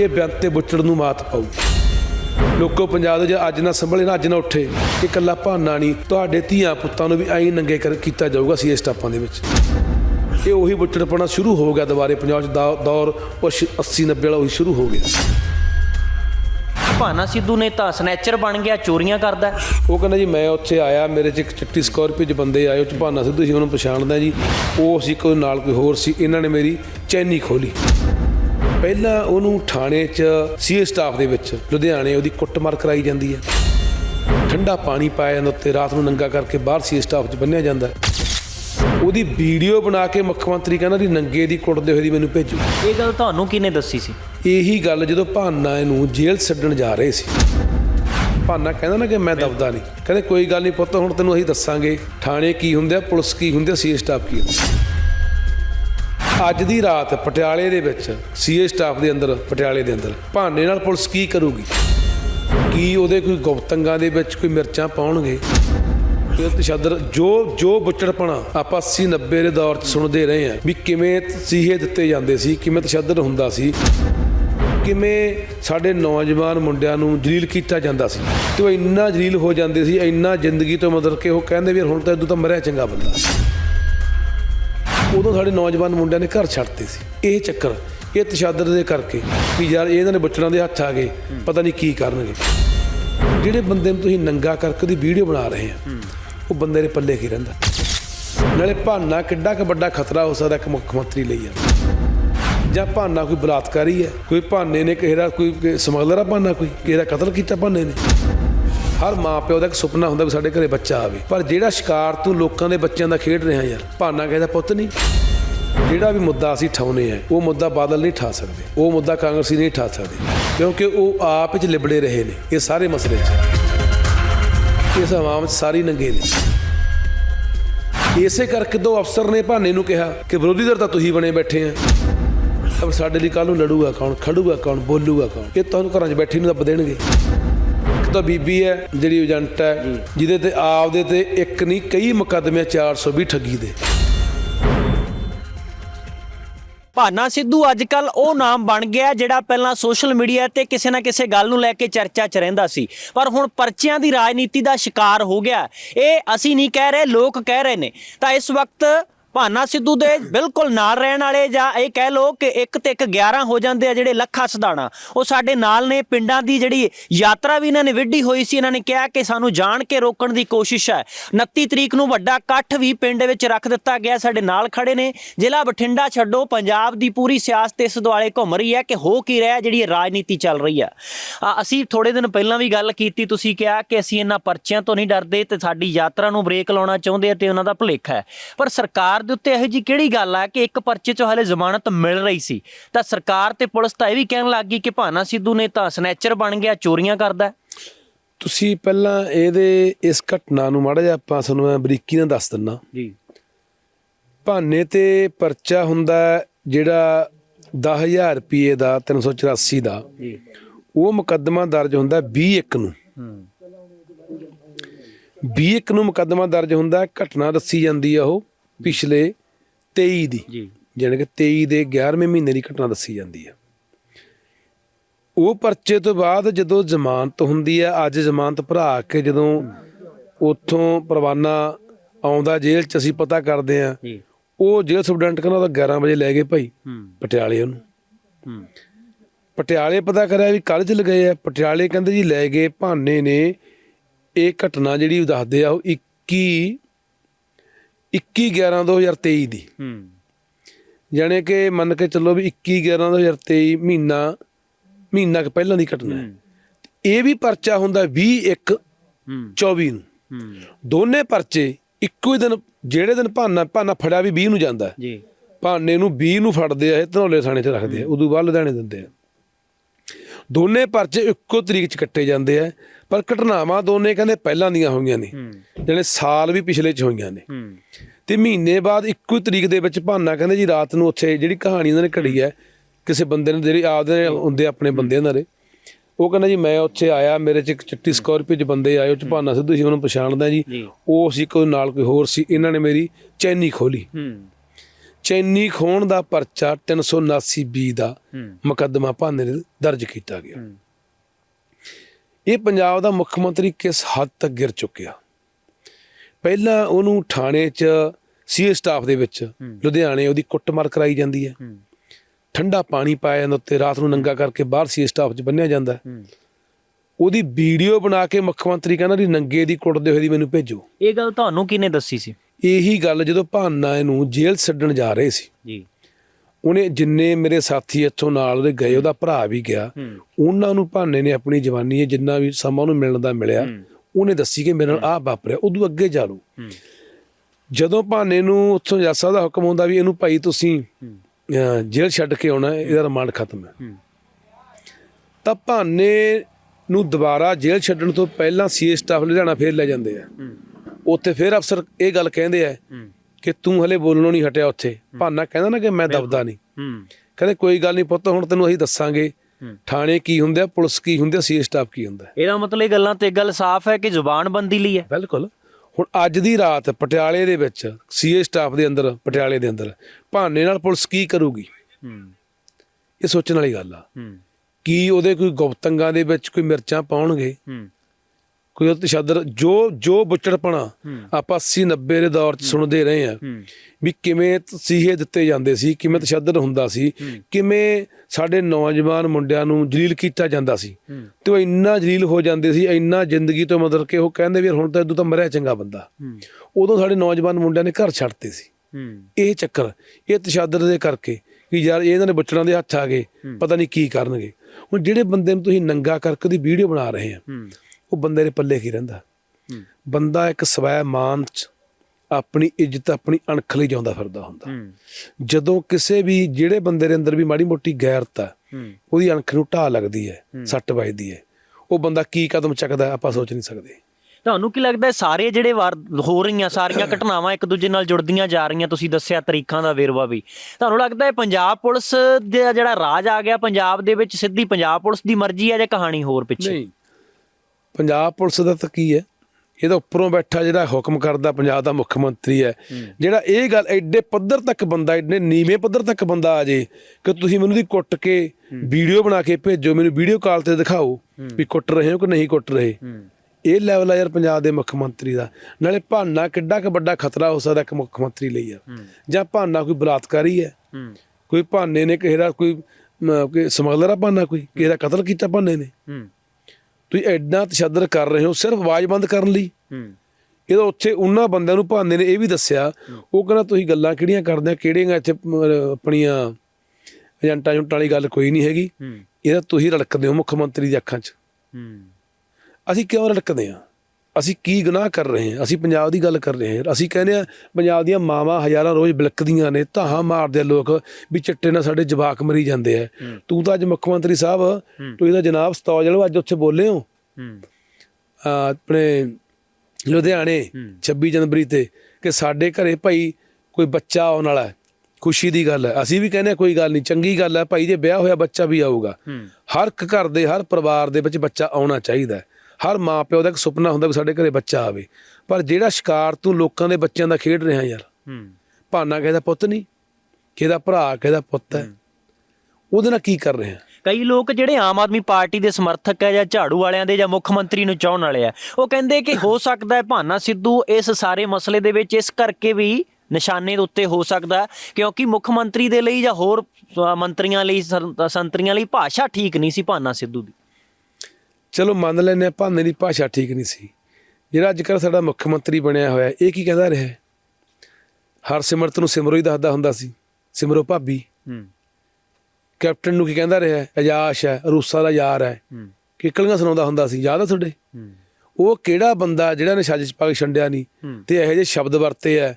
ਇਹ ਬੇਅੰਤ ਤੇ ਬੁੱਚੜ ਨੂੰ ਮਾਤ ਪਾਊ। ਲੋਕੋ ਪੰਜਾਬ ਦੇ ਜੇ ਅੱਜ ਨਾ ਸੰਭਲੇ ਨਾ ਅੱਜ ਨਾ ਉੱਠੇ ਇਹ ਇਕੱਲਾ ਭਾਨਾ ਨਹੀਂ ਤੁਹਾਡੇ ਧੀਆਂ ਪੁੱਤਾਂ ਨੂੰ ਵੀ ਐਂ ਨੰਗੇ ਕਰ ਕੀਤਾ ਜਾਊਗਾ ਸੀ ਇਸ ਸਟਾਪਾਂ ਦੇ ਵਿੱਚ। ਇਹ ਉਹੀ ਬੁੱਚੜਪਣਾ ਸ਼ੁਰੂ ਹੋ ਗਿਆ ਦੁਬਾਰੇ ਪੰਜਾਬ 'ਚ ਦੌ- ਦੌਰ ਉਹ 80 90 ਵਾਲਾ ਉਹੀ ਸ਼ੁਰੂ ਹੋ ਗਿਆ ਭਾਨਾ ਸਿੱਧੂ ਨੇ ਤਾਂ ਸਨੈਚਰ ਬਣ ਗਿਆ ਚੋਰੀਆਂ ਕਰਦਾ। ਉਹ ਕਹਿੰਦਾ ਜੀ ਮੈਂ ਉੱਥੇ ਆਇਆ ਮੇਰੇ 'ਚ ਇੱਕ ਚਿੱਟੀ ਸਕਾਰਪੀਓ 'ਚ ਬੰਦੇ ਆਏ ਉਹ 'ਚ ਭਾਨਾ ਸਿੱਧੂ ਸੀ ਉਹਨੂੰ ਪਛਾਣਦਾ ਜੀ। ਉਹ ਸੀ ਕੋਈ ਨਾਲ ਕੋਈ ਹੋਰ ਸੀ ਇਹਨਾਂ ਨੇ ਮੇਰੀ ਚੈਨੀ ਖੋਲੀ। ਪਹਿਲਾਂ ਉਹਨੂੰ ਥਾਣੇ 'ਚ ਸੀਏ ਸਟਾਫ ਦੇ ਵਿੱਚ ਲੁਧਿਆਣੇ ਉਹਦੀ ਕੁੱਟਮਾਰ ਕਰਾਈ ਜਾਂਦੀ ਹੈ। ਠੰਡਾ ਪਾਣੀ ਪਾਇਆ ਜਾਂਦਾ ਉੱਤੇ ਰਾਤ ਨੂੰ ਨੰਗਾ ਕਰਕੇ ਬਾਹਰ ਸੀਏ ਸਟਾਫ 'ਚ ਬੰਨਿਆ ਜਾਂਦਾ। ਉਹਦੀ ਵੀਡੀਓ ਬਣਾ ਕੇ ਮੁੱਖ ਮੰਤਰੀ ਕਹਿੰਦਾ ਦੀ ਨੰਗੇ ਦੀ ਕੁੱਟਦੇ ਹੋਏ ਦੀ ਮੈਨੂੰ ਭੇਜੋ। ਇਹ ਗੱਲ ਤੁਹਾਨੂੰ ਕਿਹਨੇ ਦੱਸੀ ਸੀ? ਇਹੀ ਗੱਲ ਜਦੋਂ ਭਾਨਾ ਇਹਨੂੰ ਜੇਲ੍ਹ ਛੱਡਣ ਜਾ ਰਹੇ ਸੀ। ਭਾਨਾ ਕਹਿੰਦਾ ਨਾ ਕਿ ਮੈਂ ਦਬਦਾ ਨਹੀਂ। ਕਹਿੰਦੇ ਕੋਈ ਗੱਲ ਨਹੀਂ ਪੁੱਤ ਹੁਣ ਤੈਨੂੰ ਅਸੀਂ ਦੱਸਾਂਗੇ। ਥਾਣੇ ਕੀ ਹੁੰਦੇ ਆ ਪੁਲਿਸ ਕੀ ਹੁੰਦੇ ਆ ਸੀਏ ਸਟਾਫ ਕੀ ਹੁੰਦਾ ਅੱਜ ਦੀ ਰਾਤ ਪਟਿਆਲੇ ਦੇ ਵਿੱਚ ਸੀਏ ਸਟਾਫ ਦੇ ਅੰਦਰ, ਪਟਿਆਲੇ ਦੇ ਅੰਦਰ ਭਾਨੇ ਨਾਲ ਪੁਲਿਸ ਕੀ ਕਰੂਗੀ? ਕੀ ਉਹਦੇ ਕੋਈ ਗੁਪਤੰਗਾਂ ਦੇ ਵਿੱਚ ਕੋਈ ਮਿਰਚਾਂ ਪਾਉਣਗੇ? ਇਹ ਤਸ਼ੱਦਦ ਜੋ ਜੋ ਬੁੱਚੜਪਣਾ ਆਪਾਂ 80 90 ਦੇ ਦੌਰ 'ਚ ਸੁਣਦੇ ਰਹੇ ਹਾਂ ਵੀ ਕਿਵੇਂ ਤਸੀਹੇ ਦਿੱਤੇ ਜਾਂਦੇ ਸੀ, ਕਿਵੇਂ ਤਸ਼ੱਦਰ ਹੁੰਦਾ ਸੀ, ਕਿਵੇਂ ਸਾਡੇ ਨੌਜਵਾਨ ਮੁੰਡਿਆਂ ਨੂੰ ਜਲੀਲ ਕੀਤਾ ਜਾਂਦਾ ਸੀ। ਤੇ ਉਹ ਇੰਨਾ ਜਲੀਲ ਹੋ ਜਾਂਦੇ ਸੀ, ਇੰਨਾ ਜ਼ਿੰਦਗੀ ਤੋਂ ਮਤਲਬ ਕਿ ਉਹ ਕਹਿੰਦੇ ਵੀ ਹੁਣ ਤਾਂ ਇਦੋਂ ਤਾਂ ਮਰਿਆ ਚੰਗਾ ਬੰਦਾ। ਉਦੋਂ ਸਾਡੇ ਨੌਜਵਾਨ ਮੁੰਡਿਆਂ ਨੇ ਘਰ ਛੱਡਤੇ ਸੀ। ਇਹ ਚੱਕਰ, ਇਹ ਤਸ਼ੱਦਦ ਦੇ ਕਰਕੇ ਵੀ ਯਾਰ ਇਹਨਾਂ ਨੇ ਬੱਚੜਾਂ ਦੇ ਹੱਥ ਆ ਗਏ, ਪਤਾ ਨਹੀਂ ਕੀ ਕਰਨਗੇ। ਜਿਹੜੇ ਬੰਦੇ ਨੂੰ ਤੁਸੀਂ ਨੰਗਾ ਕਰਕੇ ਉਹਦੀ ਵੀਡੀਓ ਬਣਾ ਰਹੇ ਆ, ਉਹ ਬੰਦੇ ਦੇ ਪੱਲੇ ਕੀ ਰਹਿੰਦਾ? ਨਾਲੇ ਭਾਨਾ ਕਿੱਡਾ ਕੁ ਵੱਡਾ ਖਤਰਾ ਹੋ ਸਕਦਾ ਇੱਕ ਮੁੱਖ ਮੰਤਰੀ ਲਈ ਆ। ਜਾਂ ਭਾਨਾ ਕੋਈ ਬਲਾਤਕਾਰੀ ਹੈ ਕੋਈ ਭਾਨੇ ਨੇ ਕਿਸੇ ਦਾ ਕੋਈ ਸਮਗਲਰ ਆ ਭਾਨਾ ਕੋਈ, ਕਿਸੇ ਦਾ ਕਤਲ ਕੀਤਾ ਭਾਨੇ ਨੇ। ਹਰ ਮਾਂ ਪਿਓ ਦਾ ਇੱਕ ਸੁਪਨਾ ਹੁੰਦਾ ਵੀ ਸਾਡੇ ਘਰੇ ਬੱਚਾ ਆਵੇ। ਪਰ ਜਿਹੜਾ ਸ਼ਿਕਾਰ ਤੂੰ ਲੋਕਾਂ ਦੇ ਬੱਚਿਆਂ ਦਾ ਖੇਡ ਰਿਹਾ ਯਾਰ, ਭਾਨਾ ਕਿਸੇ ਦਾ ਪੁੱਤ ਨਹੀਂ ਜਿਹੜਾ ਵੀ ਮੁੱਦਾ ਅਸੀਂ ਠਾਉਨੇ ਆ, ਉਹ ਮੁੱਦਾ ਬਾਦਲ ਨਹੀਂ ਠਾ ਸਕਦੇ। ਉਹ ਮੁੱਦਾ ਕਾਂਗਰਸੀ ਨਹੀਂ ਠਾ ਸਕਦੇ, ਕਿਉਂਕਿ ਉਹ ਆਪ ਵਿੱਚ ਲਿਬੜੇ ਰਹੇ ਨੇ, ਇਹ ਸਾਰੇ ਮਸਲੇ 'ਚ। ਇਸ ਆਵਾਮ 'ਚ ਸਾਰੀ ਨੰਗੇ ਨੇ। ਇਸੇ ਕਰਕੇ ਦੋ ਅਫਸਰ ਨੇ ਭਾਨੇ ਨੂੰ ਕਿਹਾ ਕਿ ਵਿਰੋਧੀ ਧਿਰ ਤਾਂ ਤੁਸੀਂ ਬਣੇ ਬੈਠੇ ਆ। ਅਬ ਸਾਡੇ ਲਈ ਕੱਲ ਨੂੰ ਲੜੂਗਾ ਕੌਣ, ਖੜੂਗਾ ਕੌਣ, ਬੋਲੂਗਾ ਕੌਣ? ਇਹ ਤੁਹਾਨੂੰ ਘਰਾਂ 'ਚ ਬੈਠੀ ਨੂੰ ਦੱਬ ਦੇਣਗੇ। ਇੱਕ ਤਾਂ ਬੀਬੀ ਹੈ ਜਿਹੜੀ ਏਜੰਟ ਹੈ ਜਿਹਦੇ ਤੇ ਆਪਦੇ ਤੇ ਇੱਕ ਨਹੀਂ ਕਈ ਮੁਕੱਦਮੇ 420 ਠੱਗੀ ਦੇ। ਭਾਨਾ ਸਿੱਧੂ ਅੱਜ ਕੱਲ ਉਹ ਨਾਮ ਬਣ ਗਿਆ ਜਿਹੜਾ ਪਹਿਲਾਂ ਸੋਸ਼ਲ ਮੀਡੀਆ ਤੇ ਕਿਸੇ ਨਾ ਕਿਸੇ ਗੱਲ ਨੂੰ ਲੈ ਕੇ ਚਰਚਾ 'ਚ ਰਹਿੰਦਾ ਸੀ। ਪਰ ਹੁਣ ਪਰਚਿਆਂ ਦੀ ਰਾਜਨੀਤੀ ਦਾ ਸ਼ਿਕਾਰ ਹੋ ਗਿਆ। ਇਹ ਅਸੀਂ ਨਹੀਂ ਕਹਿ ਰਹੇ ਲੋਕ ਕਹਿ ਰਹੇ ਨੇ। ਤਾਂ ਇਸ ਵਕਤ ਭਾਨਾ ਸਿੱਧੂ ਦੇ ਬਿਲਕੁਲ ਨਾਲ ਰਹਿਣ ਵਾਲੇ ਜਾਂ ਇਹ ਕਹਿ ਲੋ ਕਿ ਇੱਕ ਤੇ ਇੱਕ 11 ਹੋ ਜਾਂਦੇ ਆ ਜਿਹੜੇ ਲੱਖਾ ਸਦਾਣਾ ਉਹ ਸਾਡੇ ਨਾਲ ਨੇ ਪਿੰਡਾਂ ਦੀ ਜਿਹੜੀ ਯਾਤਰਾ ਵੀ ਇਹਨਾਂ ਨੇ ਵਿੱਢੀ ਹੋਈ ਸੀ ਇਹਨਾਂ ਨੇ ਕਿਹਾ ਕਿ ਸਾਨੂੰ ਜਾਣ ਕੇ ਰੋਕਣ ਦੀ ਕੋਸ਼ਿਸ਼ ਹੈ। 29 ਤਰੀਕ ਨੂੰ ਵੱਡਾ ਇਕੱਠ ਵੀ ਪਿੰਡ ਵਿੱਚ ਰੱਖ ਦਿੱਤਾ ਗਿਆ ਸਾਡੇ ਨਾਲ ਖੜੇ ਨੇ। ਜ਼ਿਲ੍ਹਾ ਬਠਿੰਡਾ ਛੱਡੋ ਪੰਜਾਬ ਦੀ ਪੂਰੀ ਸਿਆਸਤ ਇਸ ਦੁਆਲੇ ਘੁੰਮ ਰਹੀ ਹੈ ਕਿ ਹੋ ਕੀ ਰਿਹਾ ਜਿਹੜੀ ਰਾਜਨੀਤੀ ਚੱਲ ਰਹੀ ਆ ਆ, ਅਸੀਂ ਥੋੜੇ ਦਿਨ ਪਹਿਲਾਂ ਵੀ ਗੱਲ ਕੀਤੀ ਤੁਸੀਂ ਕਿਹਾ ਕਿ ਅਸੀਂ ਇਹਨਾਂ ਪਰਚਿਆਂ ਤੋਂ ਨਹੀਂ ਡਰਦੇ ਤੇ ਸਾਡੀ ਯਾਤਰਾ ਨੂੰ ਬ੍ਰੇਕ ਲਾਉਣਾ ਚਾਹੁੰਦੇ ਆ ਤੇ ਉਹਨਾਂ ਦਾ ਭੁਲੇਖਾ ਹੈ। ਪਰ ਸਰਕਾਰ ਦੇ ਉੱਤੇ ਇਹੋ ਜੀ ਕਿਹੜੀ ਗੱਲ ਆ ਕਿ ਇੱਕ ਪਰਚੇ 'ਚੋਂ ਹਲੇ ਜ਼ਮਾਨਤ ਮਿਲ ਰਹੀ ਸੀ? ਤਾਂ ਸਰਕਾਰ ਤੇ ਪੁਲਿਸ ਤਾਂ ਇਹ ਵੀ ਕਹਿਣ ਲੱਗ ਗਈ ਕਿ ਭਾਨਾ ਸਿੱਧੂ ਨੇ ਤਾਂ ਸਨੈਚਰ ਬਣ ਗਿਆ ਚੋਰੀਆਂ ਕਰਦਾ। ਤੁਸੀਂ ਪਹਿਲਾਂ ਇਹਦੇ ਇਸ ਘਟਨਾ ਨੂੰ ਮਾੜਾ ਜਿਹਾ ਆਪਾਂ ਤੁਹਾਨੂੰ ਮੈਂ ਬਰੀਕੀ ਨਾਲ ਦੱਸ ਦਿੰਨਾ। ਜੀ। ਭਾਨੇ ਤੇ ਪਰਚਾ ਹੁੰਦਾ ਜਿਹੜਾ 10000 ਰੁਪਏ ਦਾ 384 ਦਾ ਜੀ। ਉਹ ਮੁਕੱਦਮਾ ਦਰਜ ਹੁੰਦਾ 20 ਇੱਕ ਨੂੰ। ਹੂੰ। 20 ਇੱਕ ਨੂੰ ਮੁਕੱਦਮਾ ਦਰਜ ਹੁੰਦਾ ਘਟਨਾ ਦੱਸੀ ਜਾਂਦੀ ਆ ਉਹ। ਪਿਛਲੇ 23 ਦੀ। ਜੀ। ਜਾਣੀ ਕਿ 23 ਦੇ 11ਵੇਂ ਮਹੀਨੇ ਦੀ ਘਟਨਾ ਦੱਸੀ ਜਾਂਦੀ ਆ ਉਹ ਪਰਚੇ ਤੋਂ ਬਾਅਦ ਜਦੋਂ ਜ਼ਮਾਨਤ ਹੁੰਦੀ ਆ ਅੱਜ ਜ਼ਮਾਨਤ ਭਰਾ ਕੇ ਜਦੋਂ ਉੱਥੋਂ ਪਰਵਾਨਾ ਆਉਂਦਾ ਜੇਲ੍ਹ 'ਚ ਅਸੀਂ ਪਤਾ ਕਰਦੇ ਆ ਉਹ ਜੇਲ੍ਹ ਸੁਪਰਡੈਂਟ ਕਹਿੰਦਾ ਉਹਦਾ 11 ਵਜੇ ਲੈ ਗਏ ਭਾਈ ਹੂੰ। ਪਟਿਆਲੇ ਉਹਨੂੰ। ਹੂੰ। ਪਟਿਆਲੇ ਪਤਾ ਕਰਿਆ ਵੀ ਕੱਲ੍ਹ ਚ ਲਗਏ ਆ ਪਟਿਆਲੇ ਕਹਿੰਦੇ ਜੀ ਲੈ ਗਏ ਭਾਨੇ ਨੇ ਇਹ ਘਟਨਾ ਜਿਹੜੀ ਉਹ ਦੱਸਦੇ ਆ ਉਹ 21 21 11 2023 ਦੀ। ਹੂੰ। ਜਾਣੇ ਕਿ ਮੰਨ ਕੇ ਚੱਲੋ ਵੀ 21 11 2023 ਮਹੀਨਾ ਮਹੀਨਾ ਕੁ ਪਹਿਲਾਂ ਦੀ ਘਟਨਾ ਹੈ। ਇਹ ਵੀ ਪਰਚਾ ਹੁੰਦਾ 20 1 ਹੂੰ 24 ਨੂੰ ਦੋਨੇ ਪਰਚੇ ਇੱਕੋ ਹੀ ਦਿਨ ਜਿਹੜੇ ਦਿਨ ਭਾਨਾ ਭਾਨਾ ਫੜਿਆ ਵੀ 20 ਨੂੰ ਜਾਂਦਾ। ਜੀ। ਭਾਨੇ ਨੂੰ 20 ਨੂੰ ਫੜਦੇ ਆ ਇਹ ਧਨੌਲੇ ਥਾਣੇ 'ਚ ਰੱਖਦੇ ਆ। ਉਦੋਂ ਬਾਅਦ ਲੁਧਿਆਣੇ ਦਿੰਦੇ ਆ। ਦੋਨੇ ਪਰਚੇ ਇੱਕੋ ਤਰੀਕ 'ਚ ਕੱਟੇ ਜਾਂਦੇ ਆ। ਪਰ ਘਟਨਾਵਾਂ ਦੋਨੇ ਕਹਿੰਦੇ ਪਹਿਲਾਂ ਦੀਆਂ ਹੋਈਆਂ ਨੇ। ਜਿਹੜੇ ਸਾਲ ਵੀ ਪਿਛਲੇ 'ਚ ਹੋਈਆਂ ਨੇ। ਤੇ ਮਹੀਨੇ ਬਾਅਦ ਇੱਕੋ ਤਰੀਕ ਦੇ ਵਿੱਚ ਭਾਨਾ ਕਹਿੰਦੇ ਜੀ ਰਾਤ ਨੂੰ ਉੱਥੇ ਜਿਹੜੀ ਕਹਾਣੀ ਉਹਨਾਂ ਨੇ ਘੜੀ ਹੈ ਕਿਸੇ ਬੰਦੇ ਨੇ ਜਿਹੜੀ ਆਪਦੇ ਹੁੰਦੇ ਆਪਣੇ ਬੰਦੇ ਉਹਨਾਂ ਦੇ। ਉਹ ਕਹਿੰਦਾ ਜੀ ਮੈਂ ਉੱਥੇ ਆਇਆ ਮੇਰੇ 'ਚ ਇੱਕ ਚਿੱਟੀ ਸਕਾਰਪੀਓ 'ਚ ਬੰਦੇ ਆਏ ਉਹ 'ਚ ਭਾਨਾ ਸਿੱਧੂ ਸੀ ਉਹਨੂੰ ਪਛਾਣਦਾ ਜੀ। ਉਹ ਸੀ ਕੋਈ ਨਾਲ ਕੋਈ ਹੋਰ ਸੀ ਇਹਨਾਂ ਨੇ ਮੇਰੀ ਚੈਨੀ ਖੋਲੀ। ਚੈਨੀ ਖੋਣ ਦਾ ਪਰਚਾ 379 ਬੀ ਦਾ ਮੁਕੱਦਮਾ ਭਾਨੇ ਨੇ ਦਰਜ ਕੀਤਾ ਗਿਆ। ਇਹ ਪੰਜਾਬ ਦਾ ਮੁੱਖ ਮੰਤਰੀ ਕਿਸ ਹੱਦ ਤੱਕ ਗਿਰ ਚੁੱਕਿਆ? ਪਹਿਲਾਂ ਉਹਨੂੰ ਥਾਣੇ 'ਚ ਸੀਏ ਸਟਾਫ ਦੇ ਵਿੱਚ ਲੁਧਿਆਣੇ ਉਹਦੀ ਕੁੱਟਮਾਰ ਕਰਾਈ ਜਾਂਦੀ ਹੈ। ਠੰਡਾ ਪਾਣੀ ਪਾਇਆ ਜਾਂਦਾ ਉੱਤੇ ਰਾਤ ਨੂੰ ਨੰਗਾ ਕਰਕੇ ਬਾਹਰ ਸੀਏ ਸਟਾਫ 'ਚ ਬੰਨਿਆ ਜਾਂਦਾ। ਉਹਦੀ ਵੀਡੀਓ ਬਣਾ ਕੇ ਮੁੱਖ ਮੰਤਰੀ ਕਹਿੰਦਾ ਵੀ ਨੰਗੇ ਦੀ ਕੁੱਟਦੇ ਹੋਏ ਦੀ ਮੈਨੂੰ ਭੇਜੋ। ਇਹ ਗੱਲ ਤੁਹਾਨੂੰ ਕਿਹਨੇ ਦੱਸੀ ਸੀ? ਇਹੀ ਗੱਲ ਜਦੋਂ ਭਾਨਾ ਇਹਨੂੰ ਜੇਲ੍ਹ ਛੱਡਣ ਜਾ ਰਹੇ ਸੀ। ਜੀ। ਉਹਨੇ ਜਿੰਨੇ ਮੇਰੇ ਸਾਥੀ ਇੱਥੋਂ ਨਾਲ ਉਹਦੇ ਗਏ ਉਹਦਾ ਭਰਾ ਵੀ ਗਿਆ। ਉਹਨਾਂ ਨੂੰ ਭਾਨੇ ਨੇ ਆਪਣੀ ਜਵਾਨੀ ਜਿੰਨਾ ਵੀ ਸਮਾਂ ਉਹਨੂੰ ਮਿਲਣ ਦਾ ਮਿਲਿਆ। ਉਹਨੇ ਦੱਸੀ ਕਿ ਮੇਰੇ ਨਾਲ ਆਹ ਵਾਪਰਿਆ ਉਦੋਂ ਅੱਗੇ ਜਾ ਜਦੋਂ ਭਾਨੇ ਨੂੰ ਉੱਥੋਂ ਸਾਹਿਬ ਦਾ ਹੁਕਮ ਆਉਂਦਾ ਵੀ ਇਹਨੂੰ ਭਾਈ ਤੁਸੀਂ ਜੇਲ੍ਹ ਛੱਡ ਕੇ ਆਉਣਾ ਇਹਦਾ ਰਿਮਾਂਡ ਖਤਮ ਹੈ। ਤਾਂ ਭਾਨੇ ਨੂੰ ਦੁਬਾਰਾ ਜੇਲ੍ਹ ਛੱਡਣ ਤੋਂ ਪਹਿਲਾਂ ਸੀਏ ਸਟਾਫ ਲੁਧਿਆਣਾ ਫੇਰ ਲੈ ਜਾਂਦੇ ਆ। ਉੱਥੇ ਫੇਰ ਅਫਸਰ ਇਹ ਗੱਲ ਕਹਿੰਦੇ ਆ ਕਿ ਤੂੰ ਹਲੇ ਬੋਲਣੋਂ ਨਹੀਂ ਹਟਿਆ ਉੱਥੇ। ਭਾਨਾ ਕਹਿੰਦਾ ਨਾ ਕਿ ਮੈਂ ਦਬਦਾ ਨਹੀਂ। ਹੂੰ। ਕਹਿੰਦੇ ਕੋਈ ਗੱਲ ਨਹੀਂ ਪੁੱਤ ਹੁਣ ਤੈਨੂੰ ਅਸੀਂ ਦੱਸਾਂਗੇ। ਥਾਣੇ ਕੀ ਹੁੰਦਾ ਪੁਲਿਸ ਕੀ ਹੁੰਦਾ ਸੀਏ ਸਟਾਫ ਕੀ ਹੁੰਦਾ। ਇਹਦਾ ਮਤਲਬ ਇਹ ਗੱਲਾਂ ਤੇ ਗੱਲ ਸਾਫ਼ ਹੈ ਕਿ ਜ਼ੁਬਾਨਬੰਦੀ ਲਈ ਹੈ। ਬਿਲਕੁਲ। ਹੁਣ ਅੱਜ ਦੀ ਰਾਤ ਪਟਿਆਲੇ ਦੇ ਵਿੱਚ ਸੀਏ ਸਟਾਫ ਦੇ ਅੰਦਰ ਪਟਿਆਲੇ ਦੇ ਅੰਦਰ ਭਾਨੇ ਨਾਲ ਪੁਲਿਸ ਕੀ ਕਰੂਗੀ? ਹੂੰ। ਇਹ ਸੋਚਣ ਵਾਲੀ ਗੱਲ ਆ। ਹੂੰ। ਕੀ ਉਹਦੇ ਕੋਈ ਗੁਪਤੰਗਾਂ ਦੇ ਵਿੱਚ ਕੋਈ ਮਿਰਚਾਂ ਪਾਉਣਗੇ? ਹੂੰ। ਕੋਈ ਉਹ ਤਸ਼ੱਦਦ ਜੋ ਜੋ ਬੁੱਚੜਪਣਾ। ਆਪਾਂ 80 90 ਦੇ ਦੌਰ 'ਚ ਸੁਣਦੇ ਰਹੇ ਆ ਵੀ ਕਿਵੇਂ ਤਸੀਹੇ ਦਿੱਤੇ ਜਾਂਦੇ ਸੀ ਕਿਵੇਂ ਤਸ਼ੱਦਦ ਹੁੰਦਾ ਸੀ ਕਿਵੇਂ ਸਾਡੇ ਨੌਜਵਾਨ ਮੁੰਡਿਆਂ ਨੂੰ ਜਲੀਲ ਕੀਤਾ ਜਾਂਦਾ ਸੀ। ਤੇ ਉਹ ਇੰਨਾ ਜਲੀਲ ਹੋ ਜਾਂਦੇ ਸੀ ਇੰਨਾ ਜ਼ਿੰਦਗੀ ਤੋਂ ਮਤਲਬ ਕਿ ਉਹ ਕਹਿੰਦੇ ਵੀ ਹੁਣ ਤਾਂ ਇਦੋਂ ਤਾਂ ਮਰਿਆ ਚੰਗਾ ਬੰਦਾ। ਉਦੋਂ ਸਾਡੇ ਨੌਜਵਾਨ ਮੁੰਡਿਆਂ ਨੇ ਘਰ ਛੱਡਤੇ ਸੀ। ਇਹ ਚੱਕਰ ਇਹ ਤਸ਼ੱਦਦ ਦੇ ਕਰਕੇ ਕਿ ਯਾਰ ਇਹਨਾਂ ਦੇ ਬੱਚੜਾਂ ਦੇ ਹੱਥ ਆ ਗਏ ਪਤਾ ਨਹੀਂ ਕੀ ਕਰਨਗੇ। ਹੁਣ ਜਿਹੜੇ ਬੰਦੇ ਨੂੰ ਤੁਸੀਂ ਨੰਗਾ ਕਰਕੇ ਉਹਦੀ ਵੀਡੀਓ ਬਣਾ ਰਹੇ ਆ ਉਹ ਬੰਦੇ ਦੇ ਪੱਲੇ ਕੀ ਰਹਿੰਦਾ? ਬੰਦਾ ਇੱਕ ਸਵੈ ਮਾਨ ਚ ਆਪਣੀ ਇੱਜ਼ਤ ਆਪਣੀ ਅਣਖ ਲਈ ਜਾਉਂਦਾ ਫਿਰਦਾ ਹੁੰਦਾ। ਜਦੋਂ ਕਿਸੇ ਵੀ ਜਿਹੜੇ ਬੰਦੇ ਦੇ ਅੰਦਰ ਵੀ ਮਾੜੀ ਮੋਟੀ ਗੈਰਤ ਆ ਉਹਦੀ ਅਣਖ ਨੂੰ ਢਾਹ ਲੱਗਦੀ ਹੈ ਸੱਟ ਵੱਜਦੀ ਹੈ ਉਹ ਬੰਦਾ ਕੀ ਕਦਮ ਚੱਕਦਾ ਆਪਾਂ ਸੋਚ ਨਹੀਂ ਸਕਦੇ। ਤੁਹਾਨੂੰ ਕੀ ਲੱਗਦਾ ਸਾਰੇ ਜਿਹੜੇ ਵਾਰ ਹੋ ਰਹੀਆਂ ਸਾਰੀਆਂ ਘਟਨਾਵਾਂ ਇੱਕ ਦੂਜੇ ਨਾਲ ਜੁੜਦੀਆਂ ਜਾ ਰਹੀਆਂ ਤੁਸੀਂ ਦੱਸਿਆ ਤਰੀਕਾਂ ਦਾ ਵੇਰਵਾ ਵੀ। ਤੁਹਾਨੂੰ ਲੱਗਦਾ ਹੈ ਪੰਜਾਬ ਪੁਲਿਸ ਦਾ ਜਿਹੜਾ ਰਾਜ ਆ ਗਿਆ ਪੰਜਾਬ ਦੇ ਵਿੱਚ ਸਿੱਧੀ ਪੰਜਾਬ ਪੁਲਿਸ ਦੀ ਮਰਜ਼ੀ ਹੈ ਜਾਂ ਕਹਾਣੀ ਹੋਰ ਪਿੱਛੇ? ਨਹੀਂ ਪੰਜਾਬ ਪੁਲਿਸ ਦਾ ਤਾਂ ਕੀ ਹੈ? ਇਹਦਾ ਉੱਪਰੋਂ ਬੈਠਾ ਜਿਹੜਾ ਹੁਕਮ ਕਰਦਾ ਪੰਜਾਬ ਦਾ ਮੁੱਖ ਮੰਤਰੀ ਹੈ ਜਿਹੜਾ ਇਹ ਗੱਲ ਐਡੇ ਪੱਧਰ ਤੱਕ ਬੰਦਾ ਐਡੇ ਨੀਵੇਂ ਪੱਧਰ ਤੱਕ ਬੰਦਾ ਆ ਜੇ ਕਿ ਤੁਸੀਂ ਮੈਨੂੰ ਦੀ ਕੁੱਟ ਕੇ ਵੀਡੀਓ ਬਣਾ ਕੇ ਭੇਜੋ ਮੈਨੂੰ ਵੀਡੀਓ ਕਾਲ ਤੇ ਦਿਖਾਓ ਵੀ ਕੁੱਟ ਰਹੇ ਹੋ ਕਿ ਨਹੀਂ ਕੁੱਟ ਰਹੇ। ਇਹ ਲੈਵਲ ਆ ਯਾਰ ਪੰਜਾਬ ਦੇ ਮੁੱਖ ਮੰਤਰੀ ਦਾ। ਨਾਲੇ ਭਾਨਾ ਕਿੱਡਾ ਕੁ ਵੱਡਾ ਖਤਰਾ ਹੋ ਸਕਦਾ ਇੱਕ ਮੁੱਖ ਮੰਤਰੀ ਲਈ ਯਾਰ। ਹੂੰ। ਜਾਂ ਭਾਨਾ ਕੋਈ ਬਲਾਤਕਾਰੀ ਹੈ। ਕੋਈ ਭਾਨੇ ਨੇ ਕਿਸੇ ਦਾ ਕੋਈ ਸਮਗਲਰ ਆ ਭਾਨਾ ਕੋਈ ਕਿਸੇ ਦਾ ਕਤਲ ਕੀਤਾ ਭਾਨੇ ਨੇ। ਤੁਸੀਂ ਐਡਾ ਤਸ਼ੱਦਦ ਕਰ ਰਹੇ ਹੋ ਸਿਰਫ ਆਵਾਜ਼ ਬੰਦ ਕਰਨ ਲਈ। ਹੂੰ। ਇਹਦਾ ਉੱਥੇ ਉਹਨਾਂ ਬੰਦਿਆਂ ਨੂੰ ਭਾਨੇ ਨੇ ਇਹ ਵੀ ਦੱਸਿਆ ਉਹ ਕਹਿੰਦਾ ਤੁਸੀਂ ਗੱਲਾਂ ਕਿਹੜੀਆਂ ਕਰਦੇ ਆ ਕਿਹੜੀਆਂ ਇੱਥੇ ਆਪਣੀਆਂ ਏਜੰਟਾਂ ਜੁੰਟਾਂ ਵਾਲੀ ਗੱਲ ਕੋਈ ਨਹੀਂ ਹੈਗੀ। ਹੂੰ। ਇਹਦਾ ਤੁਸੀਂ ਰੜਕਦੇ ਹੋ ਮੁੱਖ ਮੰਤਰੀ ਦੀ ਅੱਖਾਂ 'ਚ। ਹੂੰ। ਅਸੀਂ ਕਿਉਂ ਰੜਕਦੇ ਆ ਅਸੀਂ ਕੀ ਗੁਨਾਹ ਕਰ ਰਹੇ ਹਾਂ? ਅਸੀਂ ਪੰਜਾਬ ਦੀ ਗੱਲ ਕਰ ਰਹੇ ਹਾਂ। ਅਸੀਂ ਕਹਿੰਦੇ ਆ ਪੰਜਾਬ ਦੀਆਂ ਮਾਵਾਂ ਹਜ਼ਾਰਾਂ ਰੋਜ਼ ਬਿਲਕਦੀਆਂ ਨੇ ਧਾਹਾਂ ਮਾਰਦੇ ਆ ਲੋਕ ਵੀ ਚਿੱਟੇ ਨਾਲ ਸਾਡੇ ਜਵਾਕ ਮਰੀ ਜਾਂਦੇ ਆ। ਤੂੰ ਤਾਂ ਅੱਜ ਮੁੱਖ ਮੰਤਰੀ ਸਾਹਿਬ ਤਾਂ ਜਨਾਬ ਸਤੌਜ ਵਾਲੋ ਅੱਜ ਉੱਥੇ ਬੋਲੇ ਹੋ। ਆਪਣੇ ਲੁਧਿਆਣੇ 26 ਜਨਵਰੀ ਤੇ ਕਿ ਸਾਡੇ ਘਰੇ ਭਾਈ ਕੋਈ ਬੱਚਾ ਆਉਣ ਵਾਲਾ ਹੈ। ਖੁਸ਼ੀ ਦੀ ਗੱਲ ਹੈ। ਅਸੀਂ ਵੀ ਕਹਿੰਦੇ ਕੋਈ ਗੱਲ ਨਹੀਂ ਚੰਗੀ ਗੱਲ ਹੈ। ਭਾਈ ਜੇ ਵਿਆਹ ਹੋਇਆ ਬੱਚਾ ਵੀ ਆਊਗਾ। ਹਰ ਇੱਕ ਘਰ ਦੇ ਹਰ ਪਰਿਵਾਰ ਦੇ ਵਿੱਚ ਬੱਚਾ ਆਉਣਾ ਚਾਹੀਦਾ ਹੈ। ਹਰ ਮਾਂ ਪਿਓ ਦਾ ਇੱਕ ਸੁਪਨਾ ਹੁੰਦਾ ਵੀ ਸਾਡੇ ਘਰੇ ਬੱਚਾ ਆਵੇ। ਪਰ ਜਿਹੜਾ ਸ਼ਿਕਾਰ ਤੂੰ ਲੋਕਾਂ ਦੇ ਬੱਚਿਆਂ ਦਾ ਖੇਡ ਰਿਹਾ ਯਾਰ ਹੂੰ। ਭਾਨਾ ਕਿਸੇ ਦਾ ਪੁੱਤ ਨਹੀਂ ਕਿਸੇ ਦਾ ਭਰਾ ਕਿਸੇ ਦਾ ਪੁੱਤ ਹੈ। ਉਹਦੇ ਨਾਲ ਕੀ ਕਰ ਰਹੇ ਆ? ਕਈ ਲੋਕ ਜਿਹੜੇ ਆਮ ਆਦਮੀ ਪਾਰਟੀ ਦੇ ਸਮਰਥਕ ਹੈ ਜਾਂ ਝਾੜੂ ਵਾਲਿਆਂ ਦੇ ਜਾਂ ਮੁੱਖ ਮੰਤਰੀ ਨੂੰ ਚਾਹਣ ਵਾਲੇ ਆ ਉਹ ਕਹਿੰਦੇ ਕਿ ਹੋ ਸਕਦਾ ਹੈ ਭਾਨਾ ਸਿੱਧੂ ਇਸ ਸਾਰੇ ਮਸਲੇ ਦੇ ਵਿੱਚ ਇਸ ਕਰਕੇ ਵੀ ਨਿਸ਼ਾਨੇ ਦੇ ਉੱਤੇ ਹੋ ਸਕਦਾ ਕਿਉਂਕਿ ਮੁੱਖ ਮੰਤਰੀ ਦੇ ਲਈ ਜਾਂ ਹੋਰ ਮੰਤਰੀਆਂ ਲਈ ਸੰਤਰੀਆਂ ਲਈ ਭਾਸ਼ਾ ਠੀਕ ਨਹੀਂ ਸੀ ਭਾਨਾ ਸਿੱਧੂ ਦੀ। ਚਲੋ ਮੰਨ ਲੈਂਦੇ ਹਾਂ ਭਾਨੇ ਦੀ ਭਾਸ਼ਾ ਠੀਕ ਨਹੀਂ ਸੀ। ਜਿਹੜਾ ਅੱਜ ਕੱਲ੍ਹ ਸਾਡਾ ਮੁੱਖ ਮੰਤਰੀ ਬਣਿਆ ਹੋਇਆ ਇਹ ਕੀ ਕਹਿੰਦਾ ਰਿਹਾ? ਹਰਸਿਮਰਤ ਨੂੰ ਸਿਮਰੋ ਹੀ ਦੱਸਦਾ ਹੁੰਦਾ ਸੀ ਸਿਮਰੋ ਭਾਬੀ। ਹੂੰ। ਕੈਪਟਨ ਨੂੰ ਕੀ ਕਹਿੰਦਾ ਰਿਹਾ? ਅਜਾਸ਼ ਹੈ ਰੂਸਾ ਦਾ ਯਾਰ ਹੈ। ਹੂੰ। ਕਿਕਲੀਆਂ ਸੁਣਾਉਂਦਾ ਹੁੰਦਾ ਸੀ ਯਾਦ ਆ ਤੁਹਾਡੇ? ਹੂੰ। ਉਹ ਕਿਹੜਾ ਬੰਦਾ ਜਿਹੜਾ ਨੇ ਸਾਜ਼ਿਸ਼ ਪਾ ਕੇ ਛੰਡਿਆ ਨਹੀਂ। ਤੇ ਇਹੋ ਜਿਹੇ ਸ਼ਬਦ ਵਰਤੇ ਆ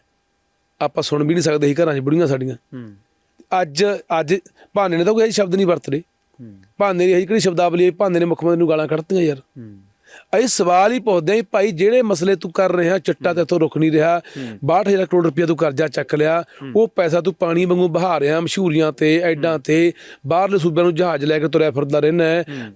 ਆਪਾਂ ਸੁਣ ਵੀ ਨਹੀਂ ਸਕਦੇ ਸੀ ਘਰਾਂ 'ਚ ਬੁੜੀਆਂ ਸਾਡੀਆਂ। ਹੂੰ। ਅੱਜ ਅੱਜ ਭਾਨੇ ਨੇ ਤਾਂ ਕੋਈ ਸ਼ਬਦ ਨਹੀਂ ਵਰਤਦੇ ਭਾਨੇ ਦੀ ਇਹੀ ਕਿਹੜੀ ਸ਼ਬਦਾਵਲੀ ਹੈ? ਭਾਨੇ ਨੇ ਮੁੱਖ ਮੰਤਰੀ ਨੂੰ ਗਾਲਾਂ ਕੱਢਤੀਆਂ ਯਾਰ। ਹੂੰ ਅਸੀਂ ਸਵਾਲ ਹੀ ਪੁੱਛਦੇ ਆਂ ਭਾਈ ਜਿਹੜੇ ਮਸਲੇ ਤੂੰ ਕਰ ਰਿਹਾ ਚਿੱਟਾ ਤੇ ਤੋਂ ਰੁਕ ਨਹੀਂ ਰਿਹਾ 62000 ਕਰੋੜ ਰੁਪਇਆ ਤੂੰ ਕਰਜ਼ਾ ਚੱਕ ਲਿਆ ਉਹ ਪੈਸਾ ਤੂੰ ਪਾਣੀ ਵਾਂਗੂ ਬਹਾ ਰਿਹਾ ਮਸ਼ਹੂਰੀਆਂ ਤੇ ਐਡਾਂ ਤੇ ਬਾਹਰਲੇ ਸੂਬਿਆਂ ਨੂੰ ਜਹਾਜ਼ ਲੈ ਕੇ ਤੁਰਿਆ ਫਿਰਦਾ ਰਹਿਣਾ।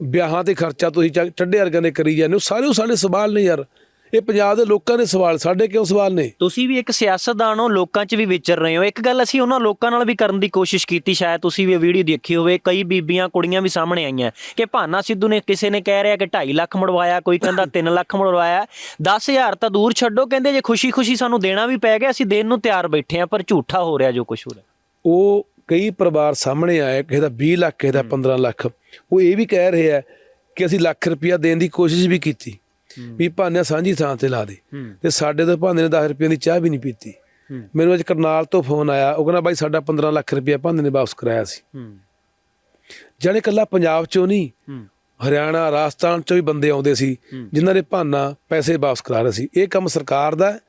ਵਿਆਹਾਂ ਤੇ ਖਰਚਾ ਤੁਸੀਂ ਠੱਡੇ ਵਰਗਿਆਂ ਦੇ ਕਰੀ ਜਾਂਦੇ ਹੋ ਸਾਰੇ ਉਹ ਸਾਡੇ ਸਵਾਲ ਨੇ ਯਾਰ। ਇਹ ਪੰਜਾਬ ਦੇ ਲੋਕਾਂ ਨੇ ਸਵਾਲ ਸਾਡੇ ਕਿਉਂ ਸਵਾਲ ਨੇ? ਤੁਸੀਂ ਵੀ ਇੱਕ ਸਿਆਸਤਦਾਨ ਹੋ ਲੋਕਾਂ 'ਚ ਵੀ ਵਿਚਰ ਰਹੇ ਹੋ। ਇੱਕ ਗੱਲ ਅਸੀਂ ਉਹਨਾਂ ਲੋਕਾਂ ਨਾਲ ਵੀ ਕਰਨ ਦੀ ਕੋਸ਼ਿਸ਼ ਕੀਤੀ ਸ਼ਾਇਦ ਤੁਸੀਂ ਵੀ ਇਹ ਵੀਡੀਓ ਦੇਖੀ ਹੋਵੇ ਕਈ ਬੀਬੀਆਂ ਕੁੜੀਆਂ ਵੀ ਸਾਹਮਣੇ ਆਈਆਂ। ਕਿ ਭਾਨਾ ਸਿੱਧੂ ਨੇ ਕਿਸੇ ਨੇ ਕਹਿ ਰਿਹਾ ਕਿ 2.5 ਲੱਖ ਮੜਵਾਇਆ ਕੋਈ ਕਹਿੰਦਾ 3 ਲੱਖ ਮੜਵਾਇਆ 10000 ਤਾਂ ਦੂਰ ਛੱਡੋ ਕਹਿੰਦੇ ਜੇ ਖੁਸ਼ੀ-ਖੁਸ਼ੀ ਸਾਨੂੰ ਦੇਣਾ ਵੀ ਪੈ ਗਿਆ ਅਸੀਂ ਦੇਣ ਨੂੰ ਤਿਆਰ ਬੈਠੇ ਆ ਪਰ ਝੂਠਾ ਹੋ ਰਿਹਾ ਜੋ ਕੁਝ ਹੋ ਰਿਹਾ। ਉਹ ਕਈ ਪਰਿਵਾਰ ਸਾਹਮਣੇ ਆਏ ਕਿਸੇ ਦਾ 20 ਲੱਖ ਕਿਸੇ ਦਾ 15 ਲੱਖ। ਉਹ ਇਹ ਵੀ ਕਹਿ ਰਹੇ ਆ ਕਿ ਅਸੀਂ ਲੱਖ ਰੁਪਇਆ ਦੇਣ ਦੀ ਕੋਸ਼ਿਸ਼ ਵੀ ਕੀਤੀ। ਵੀ ਭਾਨੇ ਸਾਂਝੀ ਥਾਂ ਤੇ ਲਾ ਦੇ। ਤੇ ਸਾਡੇ ਤੋਂ ਭਾਨੇ ਨੇ 10 ਰੁਪਏ ਦੀ ਚਾਹ ਵੀ ਨਹੀਂ ਪੀਤੀ। ਮੈਨੂੰ ਅੱਜ ਕਰਨਾਲ ਤੋਂ ਫੋਨ ਆਇਆ। ਉਹ ਕਹਿੰਦਾ ਬਾਈ ਸਾਡਾ 15 ਲੱਖ ਰੁਪਇਆ ਭਾਨੇ ਨੇ ਵਾਪਸ ਕਰਾਇਆ ਸੀ। ਜਾਣੇ ਕੱਲਾ ਪੰਜਾਬ ਚੋਂ ਨਹੀਂ ਹਰਿਆਣਾ ਰਾਜਸਥਾਨ ਚੋਂ ਵੀ ਬੰਦੇ ਆਉਂਦੇ ਸੀ ਜਿਨ੍ਹਾਂ ਦੇ ਭਾਨਾ ਪੈਸੇ ਵਾਪਸ ਕਰਾ ਰਹੇ ਸੀ। ਇਹ ਕੰਮ ਸਰਕਾਰ ਦਾ ਹੈ,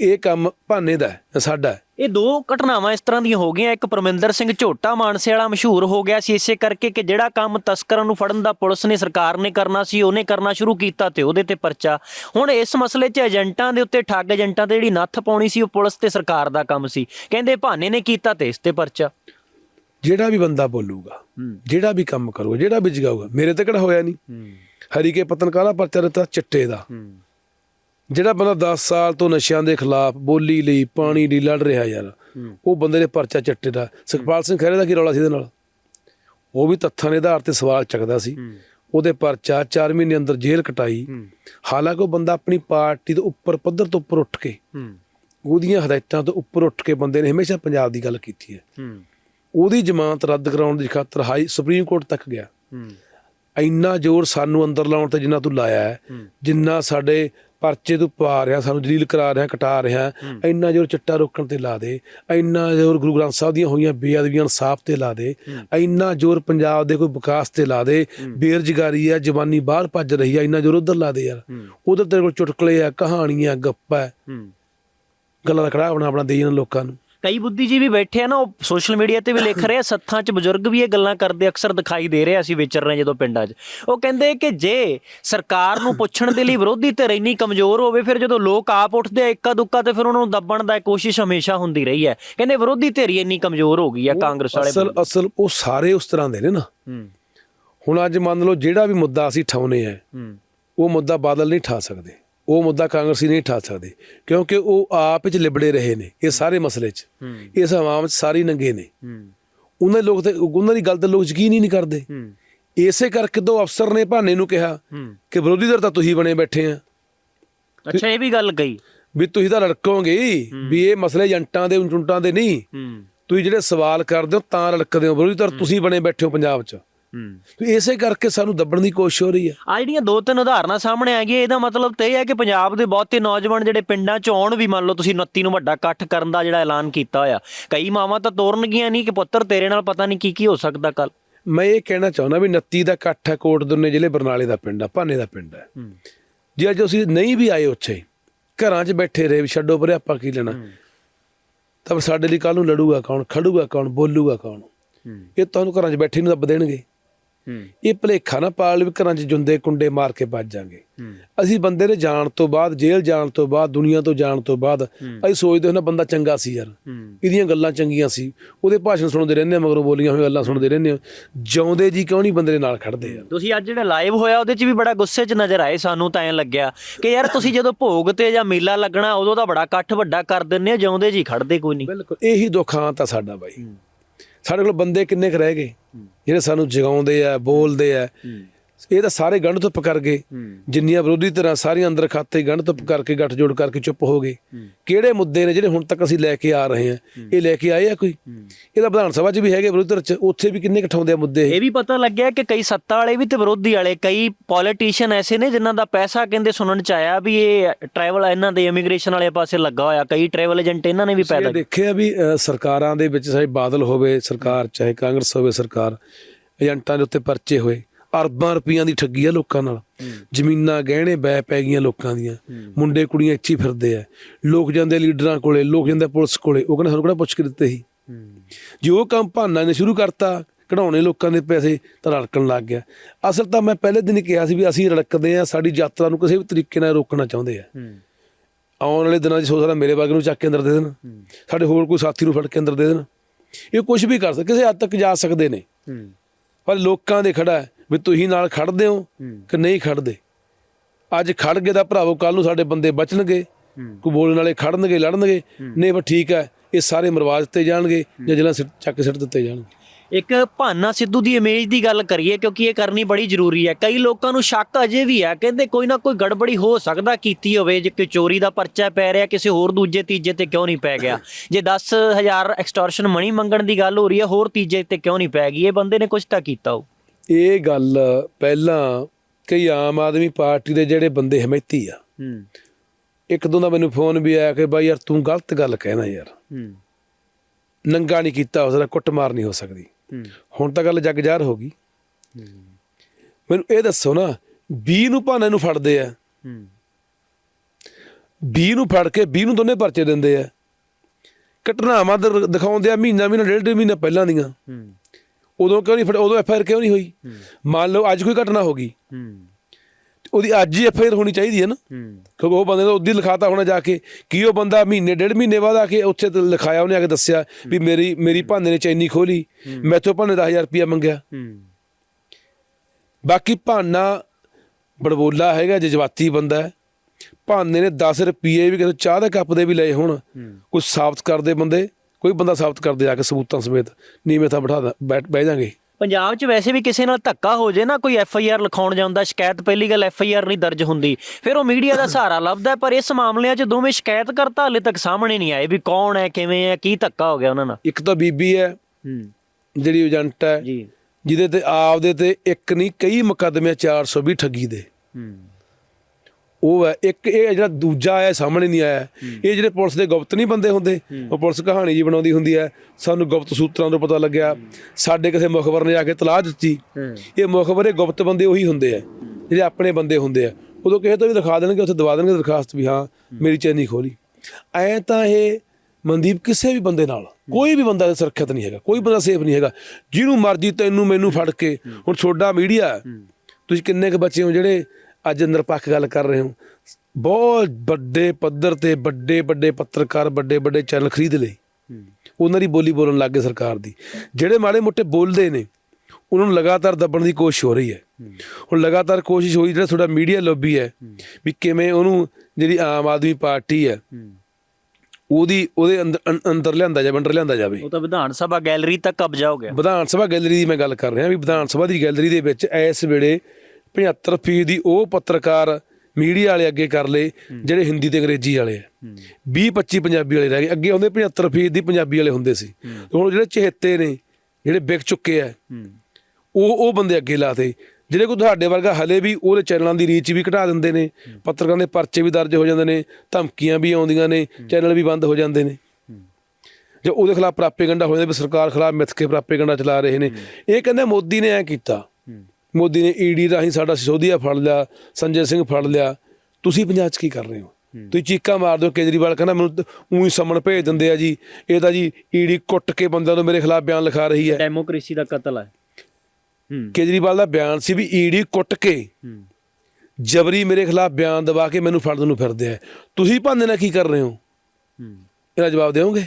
ਇਹ ਕੰਮ ਭਾਨੇ ਦਾ ਹੈ, ਸਾਡਾ ਹੈ। ਇਹ ਦੋ ਘਟਨਾਵਾਂ ਇਸ ਤਰ੍ਹਾਂ ਦੀਆਂ ਹੋ ਗਈਆਂ। ਇੱਕ ਪਰਮਿੰਦਰ ਸਿੰਘ ਝੋਟਾ ਮਾਨਸੇ ਵਾਲਾ ਮਸ਼ਹੂਰ ਹੋ ਗਿਆ ਸੀ ਇਸੇ ਕਰਕੇ ਕਿ ਜਿਹੜਾ ਕੰਮ ਤਸਕਰਾਂ ਨੂੰ ਫੜਨ ਦਾ ਪੁਲਿਸ ਨੇ ਸਰਕਾਰ ਨੇ ਕਰਨਾ ਸੀ ਉਹਨੇ ਕਰਨਾ ਸ਼ੁਰੂ ਕੀਤਾ ਤੇ ਉਹਦੇ ਤੇ ਪਰਚਾ। ਹੁਣ ਇਸ ਮਸਲੇ 'ਚ ਏਜੰਟਾਂ ਦੇ ਉੱਤੇ ਠੱਗ ਏਜੰਟਾਂ ਤੇ ਜਿਹੜੀ ਨੱਥ ਪਾਉਣੀ ਸੀ ਉਹ ਪੁਲਿਸ ਤੇ ਸਰਕਾਰ ਦਾ ਕੰਮ ਸੀ। ਕਹਿੰਦੇ ਭਾਨੇ ਨੇ ਕੀਤਾ ਤੇ ਇਸ ਤੇ ਪਰਚਾ। ਜਿਹੜਾ ਵੀ ਬੰਦਾ ਬੋਲੂਗਾ ਜਿਹੜਾ ਵੀ ਕੰਮ ਕਰੂਗਾ ਜਿਹੜਾ ਵੀ ਜਗਾਊਗਾ ਮੇਰੇ ਤੇ ਕਿਹੜਾ ਹੋਇਆ ਨਹੀਂ। ਹਰੀਕੇ ਪਤਨ ਕਾਲਾ ਪਰਚਾ ਦਿੱਤਾ? ਚਿੱਟੇ ਦਾ। ਜਿਹੜਾ ਬੰਦਾ 10 ਸਾਲ ਤੋਂ ਨਸ਼ਿਆਂ ਦੇ ਖਿਲਾਫ ਬੋਲੀ ਲਈ ਪਾਣੀ ਲਈ ਲੜ ਰਿਹਾ ਯਾਰ ਉਹ ਬੰਦੇ ਦੇ ਪਰਚਾ ਚਿੱਟੇ ਦਾ। ਸੁਖਪਾਲ ਸਿੰਘ ਖਹਿਰੇ ਦਾ ਕੀ ਰੌਲਾ ਸੀ ਇਹਦੇ ਨਾਲ? ਉਹ ਵੀ ਤੱਥਾਂ ਦੇ ਆਧਾਰ ਤੇ ਸਵਾਲ ਚੱਕਦਾ ਸੀ। ਉਹਦੇ ਪਰਚਾ 4 ਮਹੀਨੇ ਅੰਦਰ ਜੇਲ੍ਹ ਕਟਾਈ। ਹਾਲਾਂਕਿ ਉਹ ਬੰਦਾ ਆਪਣੀ ਪਾਰਟੀ ਤੋਂ ਉੱਪਰ ਪੱਧਰ ਤੋਂ ਉੱਪਰ ਉੱਠ ਕੇ ਉਹਦੀਆਂ ਹਦਾਇਤਾਂ ਤੋਂ ਉੱਪਰ ਉੱਠ ਕੇ ਬੰਦੇ ਨੇ ਹਮੇਸ਼ਾ ਪੰਜਾਬ ਦੀ ਗੱਲ ਕੀਤੀ ਹੈ। ਉਹਦੀ ਜ਼ਮਾਨਤ ਰੱਦ ਕਰਾਉਣ ਦੀ ਖਾਤਰ ਹਾਈ ਸੁਪਰੀਮ ਕੋਰਟ ਤੱਕ ਗਿਆ। ਇੰਨਾ ਜ਼ੋਰ ਸਾਨੂੰ ਅੰਦਰ ਲਾਉਣ ਤੇ ਜਿੰਨਾ ਤੂੰ ਲਾਇਆ ਹੈ। ਜਿੰਨਾ ਸਾਡੇ ਪਰਚੇ ਤੂੰ ਪਾ ਰਿਹਾ ਸਾਨੂੰ ਜਲੀਲ ਕਰਾ ਰਿਹਾ ਕਟਾ ਰਿਹਾ। ਇੰਨਾ ਜ਼ੋਰ ਚਿੱਟਾ ਰੋਕਣ ਤੇ ਲਾ ਦੇ ਇੰਨਾ ਜ਼ੋਰ ਗੁਰੂ ਗ੍ਰੰਥ ਸਾਹਿਬ ਦੀਆਂ ਹੋਈਆਂ ਬੇਅਦਬੀਆਂ ਇਨਸਾਫ ਤੇ ਲਾ ਦੇ ਇੰਨਾ ਜ਼ੋਰ ਪੰਜਾਬ ਦੇ ਕੋਈ ਵਿਕਾਸ ਤੇ ਲਾ ਦੇ ਬੇਰੁਜ਼ਗਾਰੀ ਆ ਜਵਾਨੀ ਬਾਹਰ ਭੱਜ ਰਹੀ ਆ ਇੰਨਾ ਜ਼ੋਰ ਉਧਰ ਲਾ ਦੇ ਯਾਰ। ਉਧਰ ਤੇਰੇ ਕੋਲ ਚੁਟਕਲੇ ਆ ਕਹਾਣੀਆਂ ਗੱਪਾਂ ਗੱਲਾਂ ਦਾ ਕੜਾ ਬਣਾ ਬਣਾ ਦੇਈ ਇਹਨਾਂ ਲੋਕਾਂ ਨੂੰ। ਕਈ ਬੁੱਧੀਜੀਵੀ ਬੈਠੇ ਆ ਨਾ ਉਹ ਸੋਸ਼ਲ ਮੀਡੀਆ ਤੇ ਵੀ ਲਿਖ ਰਹੇ ਆ ਸੱਥਾਂ 'ਚ ਬਜ਼ੁਰਗ ਵੀ ਇਹ ਗੱਲਾਂ ਕਰਦੇ ਅਕਸਰ ਦਿਖਾਈ ਦੇ ਰਹੇ ਆ ਅਸੀਂ ਵਿਚਰ ਰਹੇ ਜਦੋਂ ਪਿੰਡਾਂ 'ਚ। ਉਹ ਕਹਿੰਦੇ ਕਿ ਜੇ ਸਰਕਾਰ ਨੂੰ ਪੁੱਛਣ ਦੇ ਲਈ ਵਿਰੋਧੀ ਧਿਰ ਇੰਨੀ ਕਮਜ਼ੋਰ ਹੋਵੇ ਫਿਰ ਜਦੋਂ ਲੋਕ ਆਪ ਉੱਠਦੇ ਆ ਇੱਕਾ ਦੁੱਕਾ ਤੇ ਫਿਰ ਉਹਨਾਂ ਨੂੰ ਦੱਬਣ ਦਾ ਕੋਸ਼ਿਸ਼ ਹਮੇਸ਼ਾ ਹੁੰਦੀ ਰਹੀ ਹੈ। ਕਹਿੰਦੇ ਵਿਰੋਧੀ ਧਿਰ ਇੰਨੀ ਕਮਜ਼ੋਰ ਹੋ ਗਈ ਆ ਕਾਂਗਰਸ ਵਾਲੇ ਅਸਲ ਅਸਲ ਉਹ ਸਾਰੇ ਉਸ ਤਰ੍ਹਾਂ ਦੇ ਨੇ ਨਾ। ਹੂੰ। ਹੁਣ ਅੱਜ ਮੰਨ ਲਓ ਜਿਹੜਾ ਵੀ ਮੁੱਦਾ ਅਸੀਂ ਠਾਉਨੇ ਆ ਹੂੰ। ਉਹ ਮੁੱਦਾ ਬਾਦਲ ਨਹੀਂ ਠਾ ਸਕਦੇ। ਉਹ ਮੁੱਦਾ ਕਾਂਗਰਸੀ ਨਹੀਂ ਠਾ ਸਕਦੇ ਕਿਉਂਕਿ ਉਹ ਆਪ ਵਿੱਚ ਲਿਬੜੇ ਰਹੇ ਨੇ ਇਹ ਸਾਰੇ ਮਸਲੇ 'ਚ। ਇਸ ਆਵਾਮ 'ਚ ਸਾਰੀ ਨੰਗੇ ਨੇ। ਉਹਨਾਂ ਲੋਕ ਤੇ ਉਹਨਾਂ ਦੀ ਗੱਲ ਤੇ ਲੋਕ ਯਕੀਨ ਹੀ ਨਹੀਂ ਕਰਦੇ। ਇਸੇ ਕਰਕੇ ਦੋ ਅਫਸਰ ਨੇ ਭਾਨੇ ਨੂੰ ਕਿਹਾ ਕਿ ਵਿਰੋਧੀ ਧਿਰ ਤਾਂ ਤੁਸੀਂ ਬਣੇ ਬੈਠੇ ਆ। ਅੱਛਾ ਇਹ ਵੀ ਗੱਲ ਗਈ। ਵੀ ਤੁਸੀਂ ਤਾਂ ਲੜਕੋਗੇ ਵੀ ਇਹ ਮਸਲੇ ਏਜੰਟਾਂ ਦੇ ਉਂਟਾਂ ਦੇ ਨਹੀਂ। ਤੁਸੀਂ ਜਿਹੜੇ ਸਵਾਲ ਕਰਦੇ ਹੋ ਤਾਂ ਲੜਕਦੇ ਹੋ। ਵਿਰੋਧੀ ਧਿਰ ਤੁਸੀਂ ਬਣੇ ਬੈਠੇ ਹੋ ਪੰਜਾਬ 'ਚ। ਇਸੇ ਕਰਕੇ ਸਾਨੂੰ ਦੱਬਣ ਦੀ ਕੋਸ਼ਿਸ਼ ਹੋ ਰਹੀ ਹੈ। ਆ ਜਿਹੜੀਆਂ ਦੋ ਤਿੰਨ ਉਦਾਹਰਨਾਂ ਸਾਹਮਣੇ ਆ ਗਈਆਂ ਇਹਦਾ ਮਤਲਬ ਤੇ ਇਹ ਹੈ ਕਿ ਪੰਜਾਬ ਦੇ ਬਹੁਤੇ ਨੌਜਵਾਨ ਜਿਹੜੇ ਪਿੰਡਾਂ 'ਚ ਆਉਣ ਵੀ ਮੰਨ ਲਓ ਤੁਸੀਂ 29 ਨੂੰ ਵੱਡਾ ਇਕੱਠ ਕਰਨ ਦਾ ਜਿਹੜਾ ਐਲਾਨ ਕੀਤਾ ਹੋਇਆ ਕਈ ਮਾਵਾਂ ਤਾਂ ਤੋਰਨਗੀਆਂ ਨਹੀਂ ਕਿ ਪੁੱਤਰ ਤੇਰੇ ਨਾਲ ਪਤਾ ਨਹੀਂ ਕੀ ਕੀ ਹੋ ਸਕਦਾ ਕੱਲ ਮੈਂ ਇਹ ਕਹਿਣਾ ਚਾਹੁੰਦਾ ਵੀ 29 ਦਾ ਇਕੱਠ ਹੈ ਕੋਟ ਦੁੰਨੇ ਜ਼ਿਲ੍ਹੇ ਬਰਨਾਲੇ ਦਾ ਪਿੰਡ ਆ ਭਾਨੇ ਦਾ ਪਿੰਡ ਹੈ। ਜੇ ਅੱਜ ਅਸੀਂ ਨਹੀਂ ਵੀ ਆਏ ਉੱਥੇ ਘਰਾਂ 'ਚ ਬੈਠੇ ਰਹੇ ਵੀ ਛੱਡੋ ਪਰੇ ਆਪਾਂ ਕੀ ਲੈਣਾ। ਤਾਂ ਸਾਡੇ ਲਈ ਕੱਲ ਨੂੰ ਲੜੂਗਾ ਕੌਣ ਖੜੂਗਾ ਕੌਣ ਬੋਲੂਗਾ ਕੌਣ। ਇਹ ਤੁਹਾਨੂੰ ਘਰਾਂ 'ਚ ਬੈਠੇ ਨੂੰ ਦੱਬ ਦੇਣਗੇ। ਇਹ ਭਲੇਖਾ ਨਾ ਪਾਲ ਵੀ ਘਰਾਂ 'ਚ ਜੁੰਦੇ ਕੁੰਡੇ ਮਾਰ ਕੇ ਭੱਜ ਜਾਾਂਗੇ। ਅਸੀਂ ਬੰਦੇ ਦੇ ਜਾਣ ਤੋਂ ਬਾਅਦ ਜੇਲ੍ਹ ਜਾਣ ਤੋਂ ਬਾਅਦ ਦੁਨੀਆ ਤੋਂ ਜਾਣ ਤੋਂ ਬਾਅਦ ਅਸੀਂ ਸੋਚਦੇ ਹਾਂ ਨਾ ਬੰਦਾ ਚੰਗਾ ਸੀ ਯਾਰ। ਇਹਦੀਆਂ ਗੱਲਾਂ ਚੰਗੀਆਂ ਸੀ। ਉਹਦੇ ਭਾਸ਼ਣ ਸੁਣਦੇ ਰਹਿੰਦੇ ਹਾਂ ਮਗਰੋਂ ਬੋਲੀਆਂ ਹੋਈਆਂ ਗੱਲਾਂ ਸੁਣਦੇ ਰਹਿੰਦੇ ਹਾਂ। ਜਿਉਂਦੇ ਜੀ ਕਿਉਂ ਨਹੀਂ ਬੰਦੇ ਦੇ ਨਾਲ ਖੜਦੇ ਯਾਰ? ਤੁਸੀਂ ਅੱਜ ਜਿਹੜਾ ਲਾਈਵ ਹੋਇਆ ਉਹਦੇ 'ਚ ਵੀ ਬੜਾ ਗੁੱਸੇ 'ਚ ਨਜ਼ਰ ਆਏ ਸਾਨੂੰ ਤਾਂ ਐਂ ਲੱਗਿਆ ਕਿ ਯਾਰ ਤੁਸੀਂ ਜਦੋਂ ਭੋਗ ਤੇ ਜਾਂ ਮੇਲਾ ਲੱਗਣਾ ਉਦੋਂ ਤਾਂ ਬੜਾ ਇਕੱਠ ਵੱਡਾ ਕਰ ਦਿੰਦੇ ਆ ਜਿਉਂਦੇ ਜੀ ਖੜਦੇ ਕੋਈ ਨਹੀਂ। ਬਿਲਕੁਲ ਇਹੀ ਦੁੱਖਾਂਤ ਆ ਸਾਡਾ ਬਾਈ। ਸਾਡੇ ਕੋਲ ਬੰਦੇ ਕਿੰਨੇ ਕੁ ਰਹਿ ਗਏ? ਜਿਹੜੇ ਸਾਨੂੰ ਜਗਾਉਂਦੇ ਆ ਬੋਲਦੇ ਆ ਇਹ ਤਾਂ ਸਾਰੇ ਗੰਢ ਧੁੱਪ ਕਰ ਗਏ। ਜਿੰਨੀਆਂ ਵਿਰੋਧੀ ਧਿਰਾਂ ਸਾਰੀਆਂ ਅੰਦਰ ਖਾਤੇ ਗੰਢ ਧੁੱਪ ਕਰਕੇ ਗੱਠ ਜੋੜ ਕਰਕੇ ਚੁੱਪ ਹੋ ਗਏ। ਕਿਹੜੇ ਮੁੱਦੇ ਨੇ ਜਿਹੜੇ ਹੁਣ ਤੱਕ ਅਸੀਂ ਲੈ ਕੇ ਆ ਰਹੇ ਹਾਂ? ਇਹ ਲੈ ਕੇ ਆਏ ਆ ਕੋਈ? ਇਹ ਤਾਂ ਵਿਧਾਨ ਸਭਾ 'ਚ ਵੀ ਹੈਗੇ ਵਿਰੋਧੀ ਧਿਰ 'ਚ ਉੱਥੇ ਵੀ ਕਿੰਨੇ ਇਕੱਠਾਉਂਦੇ ਆ ਮੁੱਦੇ? ਇਹ ਵੀ ਪਤਾ ਲੱਗਿਆ ਕਿ ਕਈ ਸੱਤਾ ਵਾਲੇ ਵੀ ਤੇ ਵਿਰੋਧੀ ਵਾਲੇ ਕਈ ਪੋਲੀਟੀਸ਼ੀਅਨ ਐਸੇ ਨੇ ਜਿਨ੍ਹਾਂ ਦਾ ਪੈਸਾ ਕਹਿੰਦੇ ਸੁਣਨ ਚ ਆਇਆ ਵੀ ਇਹ ਟਰੈਵਲ ਇਹਨਾਂ ਦੇ ਇਮੀਗ੍ਰੇਸ਼ਨ ਵਾਲੇ ਪਾਸੇ ਲੱਗਾ ਹੋਇਆ। ਕਈ ਟਰੈਵਲ ਏਜੰਟ ਇਹਨਾਂ ਨੇ ਵੀ ਪੈਦਾ ਦੇਖਿਆ ਵੀ ਸਰਕਾਰਾਂ ਦੇ ਵਿੱਚ ਚਾਹੇ ਬਾਦਲ ਹੋਵੇ ਸਰਕਾਰ ਚਾਹੇ ਕਾਂਗਰਸ ਹੋਵੇ ਸਰਕਾਰ ਏਜੰਟਾਂ ਦੇ ਉੱਤੇ ਪਰਚੇ ਹੋਏ। ਅਰਬਾਂ ਰੁਪਈਆਂ ਦੀ ਠੱਗੀ ਆ ਲੋਕਾਂ ਨਾਲ। ਜ਼ਮੀਨਾਂ ਗਹਿਣੇ ਬੈ ਪੈ ਗਈਆਂ ਲੋਕਾਂ ਦੀਆਂ। ਮੁੰਡੇ ਕੁੜੀਆਂ ਇੱਥੇ ਫਿਰਦੇ ਆ। ਲੋਕ ਜਾਂਦੇ ਲੀਡਰਾਂ ਕੋਲੇ ਲੋਕ ਜਾਂਦੇ ਪੁਲਿਸ ਕੋਲੇ। ਉਹ ਕਹਿੰਦੇ ਸਾਨੂੰ ਕਿਹੜਾ ਪੁੱਛ ਕੇ ਦਿੱਤੇ ਸੀ? ਜੇ ਉਹ ਕੰਮ ਭਾਨਾ ਨੇ ਸ਼ੁਰੂ ਕਰਤਾ ਕਢਾਉਣੇ ਲੋਕਾਂ ਦੇ ਪੈਸੇ ਤਾਂ ਰੜਕਣ ਲੱਗ ਗਿਆ। ਅਸਲ ਤਾਂ ਮੈਂ ਪਹਿਲੇ ਦਿਨ ਹੀ ਕਿਹਾ ਸੀ ਵੀ ਅਸੀਂ ਰੜਕਦੇ ਆ ਸਾਡੀ ਯਾਤਰਾ ਨੂੰ ਕਿਸੇ ਵੀ ਤਰੀਕੇ ਨਾਲ ਰੋਕਣਾ ਚਾਹੁੰਦੇ ਆ। ਆਉਣ ਵਾਲੇ ਦਿਨਾਂ 'ਚ ਸੋ ਸਕਦਾ ਮੇਰੇ ਵਰਗੇ ਨੂੰ ਚੱਕ ਕੇ ਅੰਦਰ ਦੇ ਦੇਣ। ਸਾਡੇ ਹੋਰ ਕੋਈ ਸਾਥੀ ਨੂੰ ਫੜ ਕੇ ਅੰਦਰ ਦੇ ਦੇਣ। ਇਹ ਕੁਝ ਵੀ ਕਰ ਸਕਦੇ ਕਿਸੇ ਹੱਦ ਤੱਕ ਜਾ ਸਕਦੇ ਨੇ। ਪਰ ਲੋਕਾਂ ਦੇ ਖੜਾ ਹੈ। ਵੀ ਤੁਸੀਂ ਨਾਲ ਖੜਦੇ ਹੋ ਕਿ ਨਹੀਂ ਖੜਦੇ ਅੱਜ ਖੜ ਗਏ ਦਾ ਭਰਾਵੋ ਕੱਲ ਨੂੰ ਸਾਡੇ ਬੰਦੇ ਬਚਣਗੇ। ਕੋਈ ਬੋਲਣ ਵਾਲੇ ਖੜਨਗੇ ਲੜਨਗੇ। ਨਹੀਂ ਬਸ ਠੀਕ ਹੈ ਇਹ ਸਾਰੇ ਮਰਵਾ ਦਿੱਤੇ ਜਾਣਗੇ ਜਾਂ ਜਲਾਂ ਸਿੱਟ- ਚੱਕ ਕੇ ਸਿੱਟ ਦਿੱਤੇ ਜਾਣਗੇ। ਇੱਕ ਭਾਨਾ ਸਿੱਧੂ ਦੀ ਇਮੇਜ ਦੀ ਗੱਲ ਕਰੀਏ ਕਿਉਂਕਿ ਇਹ ਕਰਨੀ ਬੜੀ ਜ਼ਰੂਰੀ ਹੈ। ਕਈ ਲੋਕਾਂ ਨੂੰ ਸ਼ੱਕ ਅਜੇ ਵੀ ਹੈ ਕਹਿੰਦੇ ਕੋਈ ਨਾ ਕੋਈ ਗੜਬੜੀ ਹੋ ਸਕਦਾ ਕੀਤੀ ਹੋਵੇ ਜੇ ਕੋਈ ਚੋਰੀ ਦਾ ਪਰਚਾ ਪੈ ਰਿਹਾ ਕਿਸੇ ਹੋਰ ਦੂਜੇ ਤੀਜੇ ਤੇ ਕਿਉਂ ਨਹੀਂ ਪੈ ਗਿਆ? ਜੇ 10000 ਐਕਸਟੋਰਸ਼ਨ ਮਨੀ ਮੰਗਣ ਦੀ ਗੱਲ ਹੋ ਰਹੀ ਹੈ ਹੋਰ ਤੀਜੇ ਤੇ ਕਿਉਂ ਨਹੀਂ ਪੈ ਗਈ? ਇਹ ਬੰਦੇ ਨੇ ਕੁਝ ਤਾਂ ਕੀਤਾ ਹੋ ਇਹ ਗੱਲ ਪਹਿਲਾਂ ਕਈ ਆਮ ਆਦਮੀ ਪਾਰਟੀ ਦੇ ਜਿਹੜੇ ਬੰਦੇ ਹਮੈਤੀ ਆ ਹੂੰ। ਇੱਕ ਦੋ ਦਾ ਮੈਨੂੰ ਫੋਨ ਵੀ ਆਇਆ ਕਿ ਬਾਈ ਯਾਰ ਤੂੰ ਗਲਤ ਗੱਲ ਕਹਿਣਾ ਯਾਰ। ਹੂੰ। ਨੰਗਾ ਨਹੀਂ ਕੀਤਾ ਉਸ ਦਾ ਕੁੱਟਮਾਰ ਨਹੀਂ ਹੋ ਸਕਦੀ। ਹੂੰ। ਹੁਣ ਤਾਂ ਗੱਲ ਜੱਗ ਜ਼ਾਹਰ ਹੋ ਗਈ। ਮੈਨੂੰ ਇਹ ਦੱਸੋ ਨਾ 20 ਨੂੰ ਭਾਨੇ ਨੂੰ ਫੜਦੇ ਆ। ਹੂੰ। 20 ਨੂੰ ਫੜ ਕੇ 20 ਨੂੰ ਦੋਨੇ ਪਰਚੇ ਦਿੰਦੇ ਆ। ਘਟਨਾਵਾਂ ਦਿਖਾਉਂਦੇ ਆ ਮਹੀਨਾ ਮਹੀਨਾ ਡੇਢ ਡੇਢ ਮਹੀਨਾ ਪਹਿਲਾਂ ਦੀਆਂ। ਹੂੰ। ਉਦੋਂ ਕਿਉਂ ਨਹੀਂ ਫੜ ਉਦੋਂ ਐਫ ਆਈ ਆਰ ਕਿਉਂ ਨਹੀਂ ਹੋਈ? ਮੰਨ ਲਓ ਅੱਜ ਕੋਈ ਘਟਨਾ ਹੋ ਗਈ। ਹੂੰ। ਉਹਦੀ ਅੱਜ ਹੀ ਐਫ ਆਈ ਆਰ ਹੋਣੀ ਚਾਹੀਦੀ ਹੈ ਨਾ। ਹੂੰ। ਕਿਉਂਕਿ ਉਹ ਬੰਦੇ ਨੇ ਉਦੋਂ ਲਿਖਾਤਾ ਹੋਣਾ ਜਾ ਕੇ ਕੀ ਉਹ ਬੰਦਾ ਮਹੀਨੇ ਡੇਢ ਮਹੀਨੇ ਬਾਅਦ ਆ ਕੇ ਉੱਥੇ ਲਿਖਾਇਆ ਉਹਨੇ ਆ ਕੇ ਦੱਸਿਆ ਵੀ ਮੇਰੀ ਮੇਰੀ ਭਾਨੇ ਨੇ ਚੈਨੀ ਖੋਲੀ ਮੈਥੋਂ ਭਾਨੇ 10000 ਰੁਪਇਆ ਮੰਗਿਆ। ਹੂੰ। ਬਾਕੀ ਭਾਨਾ ਬੜਬੋਲਾ ਹੈਗਾ ਜਜ਼ਬਾਤੀ ਬੰਦਾ ਹੈ। ਭਾਨੇ ਨੇ 10 ਰੁਪਏ ਵੀ ਕਿਸੇ ਚਾਹ ਦੇ ਕੱਪ ਦੇ ਵੀ ਲਏ ਹੋਣ। ਕੁਝ ਸਾਬਤ ਕਰਦੇ ਬੰਦੇ। ਕੋਈ ਬੰਦਾ ਸਾਬਤ ਕਰਦੇ ਆ ਕੇ ਸਬੂਤਾਂ ਸਮੇਤ ਨੀਵੇਂ ਥਾਂ ਬਿਠਾ ਬਹਿ ਜਾਾਂਗੇ ਪੰਜਾਬ 'ਚ ਵੈਸੇ ਵੀ ਕਿਸੇ ਨਾਲ ਧੱਕਾ ਹੋ ਜੇ ਨਾ ਕੋਈ ਐਫ ਆਈ ਆਰ ਲਿਖਾਉਣ ਜਾਂਦਾ ਸ਼ਿਕਾਇਤ ਪਹਿਲੀ ਗੱਲ ਐਫ ਆਈ ਆਰ ਨਹੀਂ ਦਰਜ ਹੁੰਦੀ। ਫਿਰ ਉਹ ਮੀਡੀਆ ਦਾ ਸਹਾਰਾ ਲੱਭਦਾ ਪਰ ਇਸ ਮਾਮਲਿਆਂ 'ਚ ਦੋਵੇਂ ਸ਼ਿਕਾਇਤਕਰਤਾ ਹਾਲੇ ਤੱਕ ਸਾਹਮਣੇ ਨਹੀਂ ਆਏ ਵੀ ਕੌਣ ਹੈ ਕਿਵੇਂ ਹੈ ਕੀ ਧੱਕਾ ਹੋ ਗਿਆ ਉਹਨਾਂ ਨਾਲ। ਇੱਕ ਤਾਂ ਬੀਬੀ ਹੈ ਹੂੰ। ਜਿਹੜੀ ਏਜੰਟ ਹੈ ਜੀ। ਜਿਹਦੇ ਤੇ ਆਪਦੇ ਤੇ ਇੱਕ ਨਹੀਂ ਕਈ ਮੁਕੱਦਮੇ 420 ਠੱਗੀ ਦੇ। ਹੂੰ। ਉਹ ਹੈ ਇੱਕ ਇਹ ਜਿਹੜਾ ਦੂਜਾ ਆਇਆ ਸਾਹਮਣੇ ਨਹੀਂ ਆਇਆ। ਇਹ ਜਿਹੜੇ ਪੁਲਿਸ ਦੇ ਗੁਪਤ ਨਹੀਂ ਬੰਦੇ ਹੁੰਦੇ ਉਹ ਪੁਲਿਸ ਕਹਾਣੀ ਜੀ ਬਣਾਉਂਦੀ ਹੁੰਦੀ ਹੈ। ਸਾਨੂੰ ਗੁਪਤ ਸੂਤਰਾਂ ਤੋਂ ਪਤਾ ਲੱਗਿਆ ਸਾਡੇ ਕਿਸੇ ਮੁਖਬਰ ਨੇ ਆ ਕੇ ਤਲਾਹ ਦਿੱਤੀ। ਇਹ ਮੁਖਬਰ ਇਹ ਗੁਪਤ ਬੰਦੇ ਉਹੀ ਹੁੰਦੇ ਆ ਜਿਹੜੇ ਆਪਣੇ ਬੰਦੇ ਹੁੰਦੇ ਆ। ਉਦੋਂ ਕਿਸੇ ਤੋਂ ਵੀ ਦਿਖਾ ਦੇਣਗੇ ਉੱਥੇ ਦਵਾ ਦੇਣਗੇ ਦਰਖਾਸਤ ਵੀ ਹਾਂ ਮੇਰੀ ਚੈਨੀ ਖੋਲੀ। ਐ ਤਾਂ ਇਹ ਮਨਦੀਪ ਕਿਸੇ ਵੀ ਬੰਦੇ ਨਾਲ ਕੋਈ ਵੀ ਬੰਦਾ ਸੁਰੱਖਿਅਤ ਨਹੀਂ ਹੈਗਾ ਕੋਈ ਬੰਦਾ ਸੇਫ ਨਹੀਂ ਹੈਗਾ। ਜਿਹਨੂੰ ਮਰਜ਼ੀ ਤੈਨੂੰ ਮੈਨੂੰ ਫੜ ਕੇ ਹੁਣ ਛੋਡਾ ਮੀਡੀਆ ਤੁਸੀਂ ਕਿੰਨੇ ਕੁ ਬੱਚੇ ਹੋ ਜਿਹੜੇ ਅੱਜ ਨਿਰਪੱਖ ਗੱਲ ਕਰ ਰਹੇ ਹੋ। ਬਹੁਤ ਵੱਡੇ ਪੱਧਰ ਤੇ ਵੱਡੇ ਵੱਡੇ ਪੱਤਰਕਾਰ ਵੱਡੇ ਵੱਡੇ ਚੈਨਲ ਖਰੀਦ ਲਏ। ਉਹਨਾਂ ਦੀ ਬੋਲੀ ਬੋਲਣ ਲੱਗ ਗਏ ਸਰਕਾਰ ਦੀ। ਜਿਹੜੇ ਮਾੜੇ ਮੋਟੇ ਬੋਲਦੇ ਨੇ ਉਹਨਾਂ ਨੂੰ ਲਗਾਤਾਰ ਦੱਬਣ ਦੀ ਕੋਸ਼ਿਸ਼ ਹੋ ਰਹੀ ਹੈ। ਹੁਣ ਲਗਾਤਾਰ ਕੋਸ਼ਿਸ਼ ਹੋਈ ਜਿਹੜਾ ਤੁਹਾਡਾ ਮੀਡੀਆ ਲੌਬੀ ਹੈ ਵੀ ਕਿਵੇਂ ਉਹਨੂੰ ਜਿਹੜੀ ਆਮ ਆਦਮੀ ਪਾਰਟੀ ਹੈ ਉਹਦੀ ਉਹਦੇ ਅੰਦਰ ਅੰਦਰ ਲਿਆਂਦਾ ਜਾਵੇ ਅੰਦਰ ਲਿਆਂਦਾ ਜਾਵੇ। ਉਹ ਤਾਂ ਵਿਧਾਨ ਸਭਾ ਗੈਲਰੀ ਤੱਕ ਕਬਜ਼ਾ ਹੋ ਗਿਆ। ਵਿਧਾਨ ਸਭਾ ਗੈਲਰੀ ਦੀ ਮੈਂ ਗੱਲ ਕਰ ਰਿਹਾ ਵੀ ਵਿਧਾਨ ਸਭਾ ਦੀ ਗੈਲਰੀ ਦੇ ਵਿੱਚ ਇਸ ਵੇਲੇ 75% ਦੀ ਉਹ ਪੱਤਰਕਾਰ ਮੀਡੀਆ ਵਾਲੇ ਅੱਗੇ ਕਰ ਲਏ ਜਿਹੜੇ ਹਿੰਦੀ ਤੇ ਅੰਗਰੇਜ਼ੀ ਵਾਲੇ ਆ। 20 25 ਪੰਜਾਬੀ ਵਾਲੇ ਰਹਿ ਗਏ। ਅੱਗੇ ਹੁੰਦੇ 75% ਦੀ ਪੰਜਾਬੀ ਵਾਲੇ ਹੁੰਦੇ ਸੀ। ਹੁਣ ਜਿਹੜੇ ਚਹੇਤੇ ਨੇ ਜਿਹੜੇ ਵਿਕ ਚੁੱਕੇ ਆ ਉਹ ਉਹ ਬੰਦੇ ਅੱਗੇ ਲਾਤੇ ਜਿਹੜੇ ਕੋ ਤੁਹਾਡੇ ਵਰਗਾ ਹਲੇ ਵੀ ਉਹਦੇ ਚੈਨਲਾਂ ਦੀ ਰੀਚ ਵੀ ਘਟਾ ਦਿੰਦੇ ਨੇ ਪੱਤਰਕਾਰਾਂ ਦੇ ਪਰਚੇ ਵੀ ਦਰਜ ਹੋ ਜਾਂਦੇ ਨੇ ਧਮਕੀਆਂ ਵੀ ਆਉਂਦੀਆਂ ਨੇ ਚੈਨਲ ਵੀ ਬੰਦ ਹੋ ਜਾਂਦੇ ਨੇ। ਜੇ ਉਹਦੇ ਖਿਲਾਫ ਪ੍ਰਾਪੇਗੰਡਾ ਹੋ ਜਾਂਦਾ ਵੀ ਸਰਕਾਰ ਖਿਲਾਫ ਮਿੱਥ ਕੇ ਪ੍ਰਾਪੇਗੰਡਾ ਚਲਾ ਰਹੇ ਨੇ। ਇਹ ਕਹਿੰਦੇ ਮੋਦੀ ਨੇ ਐ ਕੀਤਾ। ਮੋਦੀ ਨੇ ਈਡੀ ਰਾਹੀਂ ਸਾਡਾ ਸਿਸੋਦੀਆ ਫੜ ਲਿਆ ਸੰਜੇ ਸਿੰਘ ਫੜ ਲਿਆ। ਤੁਸੀਂ ਪੰਜਾਬ 'ਚ ਕੀ ਕਰ ਰਹੇ ਹੋ? ਤੁਸੀਂ ਚੀਕਾਂ ਮਾਰ ਦਿਓ ਕੇਜਰੀਵਾਲ ਕਹਿੰਦਾ ਮੈਨੂੰ ਉਹੀ ਸਮਣ ਭੇਜ ਦਿੰਦੇ ਆ ਜੀ। ਇਹ ਤਾਂ ਜੀ ਈਡੀ ਕੁੱਟ ਕੇ ਬੰਦਿਆਂ ਨੂੰ ਮੇਰੇ ਖਿਲਾਫ ਬਿਆਨ ਲਿਖਾ ਰਹੀ ਹੈ। ਡੈਮੋਕ੍ਰੇਸੀ ਦਾ ਕਤਲ ਹੈ। ਹੂੰ। ਕੇਜਰੀਵਾਲ ਦਾ ਬਿਆਨ ਸੀ ਵੀ ਈਡੀ ਕੁੱਟ ਕੇ ਹੂੰ। ਜਬਰੀ ਮੇਰੇ ਖਿਲਾਫ ਬਿਆਨ ਦਬਾ ਕੇ ਮੈਨੂੰ ਫੜਨ ਨੂੰ ਫਿਰਦੇ ਆ। ਤੁਸੀਂ ਭਾਂਦੇ ਨਾਲ ਕੀ ਕਰ ਰਹੇ ਹੋ? ਹੂੰ। ਇਹਦਾ ਜਵਾਬ ਦਿਓਗੇ?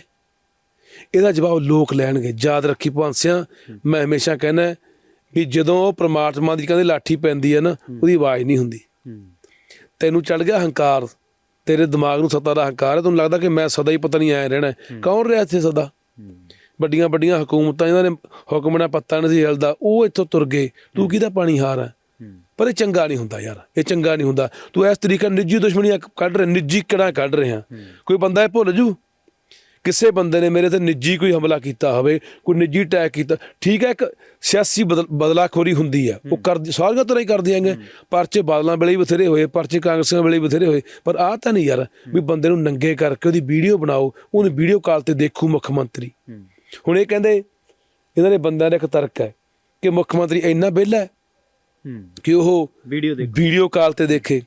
ਇਹਦਾ ਜਵਾਬ ਲੋਕ ਲੈਣਗੇ। ਯਾਦ ਰੱਖੀ ਭਾਂਸਿਆਂ ਮੈਂ ਹਮੇਸ਼ਾ ਕਹਿੰਦਾ ਵੀ ਜਦੋਂ ਉਹ ਪ੍ਰਮਾਤਮਾ ਦੀ ਕਹਿੰਦੇ ਲਾਠੀ ਪੈਂਦੀ ਹੈ ਨਾ ਉਹਦੀ ਆਵਾਜ਼ ਨਹੀਂ ਹੁੰਦੀ। ਤੈਨੂੰ ਚੜ ਗਿਆ ਹੰਕਾਰ ਤੇਰੇ ਦਿਮਾਗ ਨੂੰ ਸੱਤਾ ਦਾ ਹੰਕਾਰ ਹੈ ਤੈਨੂੰ ਲੱਗਦਾ ਕਿ ਮੈਂ ਸਦਾ ਹੀ ਪਤਾ ਨਹੀਂ ਆਇਆ ਰਹਿਣਾ। ਕੌਣ ਰਿਹਾ ਇੱਥੇ ਸਦਾ? ਵੱਡੀਆਂ ਵੱਡੀਆਂ ਹਕੂਮਤਾਂ ਇਹਨਾਂ ਨੇ ਹੁਕਮ ਨਾਲ ਪੱਤਾ ਨਹੀਂ ਸੀ ਹਿਲਦਾ ਉਹ ਇੱਥੋਂ ਤੁਰ ਗਏ। ਤੂੰ ਕਿਹਦਾ ਪਾਣੀ ਹਾਰ ਹੈ? ਪਰ ਇਹ ਚੰਗਾ ਨਹੀਂ ਹੁੰਦਾ ਯਾਰ ਇਹ ਚੰਗਾ ਨਹੀਂ ਹੁੰਦਾ। ਤੂੰ ਇਸ ਤਰੀਕੇ ਨਿੱਜੀ ਦੁਸ਼ਮਣੀਆਂ ਕੱਢ ਰਿਹਾ ਨਿੱਜੀ ਕਿਹੜਾ ਕੱਢ ਰਿਹਾ? ਕੋਈ ਬੰਦਾ ਇਹ ਭੁੱਲ ਜੂ? ਕਿਸੇ ਬੰਦੇ ਨੇ ਮੇਰੇ ਤੇ ਨਿੱਜੀ ਕੋਈ ਹਮਲਾ ਕੀਤਾ ਹੋਵੇ ਕੋਈ ਨਿੱਜੀ ਅਟੈਕ ਕੀਤਾ ਠੀਕ ਹੈ ਇੱਕ ਸਿਆਸੀ ਬਦਲ- ਬਦਲਾਖੋਰੀ ਹੁੰਦੀ ਹੈ। ਉਹ ਕਰ ਸਾਰੀਆਂ ਤਰ੍ਹਾਂ ਹੀ ਕਰਦੇ ਆਂਗੇ ਪਰਚੇ ਬਾਦਲਾਂ ਵੇਲੇ ਹੀ ਬਥੇਰੇ ਹੋਏ ਪਰਚੇ ਕਾਂਗਰਸੀਆਂ ਵੇਲੇ ਬਥੇਰੇ ਹੋਏ ਪਰ ਆਹ ਤਾਂ ਨਹੀਂ ਯਾਰ ਵੀ ਬੰਦੇ ਨੂੰ ਨੰਗੇ ਕਰਕੇ ਉਹਦੀ ਵੀਡੀਓ ਬਣਾਓ ਉਹਨੂੰ ਵੀਡੀਓ ਕਾਲ ਤੇ ਦੇਖੂ ਮੁੱਖ ਮੰਤਰੀ। ਹੁਣ ਇਹ ਕਹਿੰਦੇ ਇਹਨਾਂ ਦੇ ਬੰਦਿਆਂ ਦਾ ਇੱਕ ਤਰਕ ਹੈ ਕਿ ਮੁੱਖ ਮੰਤਰੀ ਇੰਨਾ ਵਿਹਲਾ ਕਿ ਉਹ ਵੀਡੀਓ ਦੇਖ। ਵੀਡੀਓ ਕਾਲ ਤੇ ਦੇਖੇ।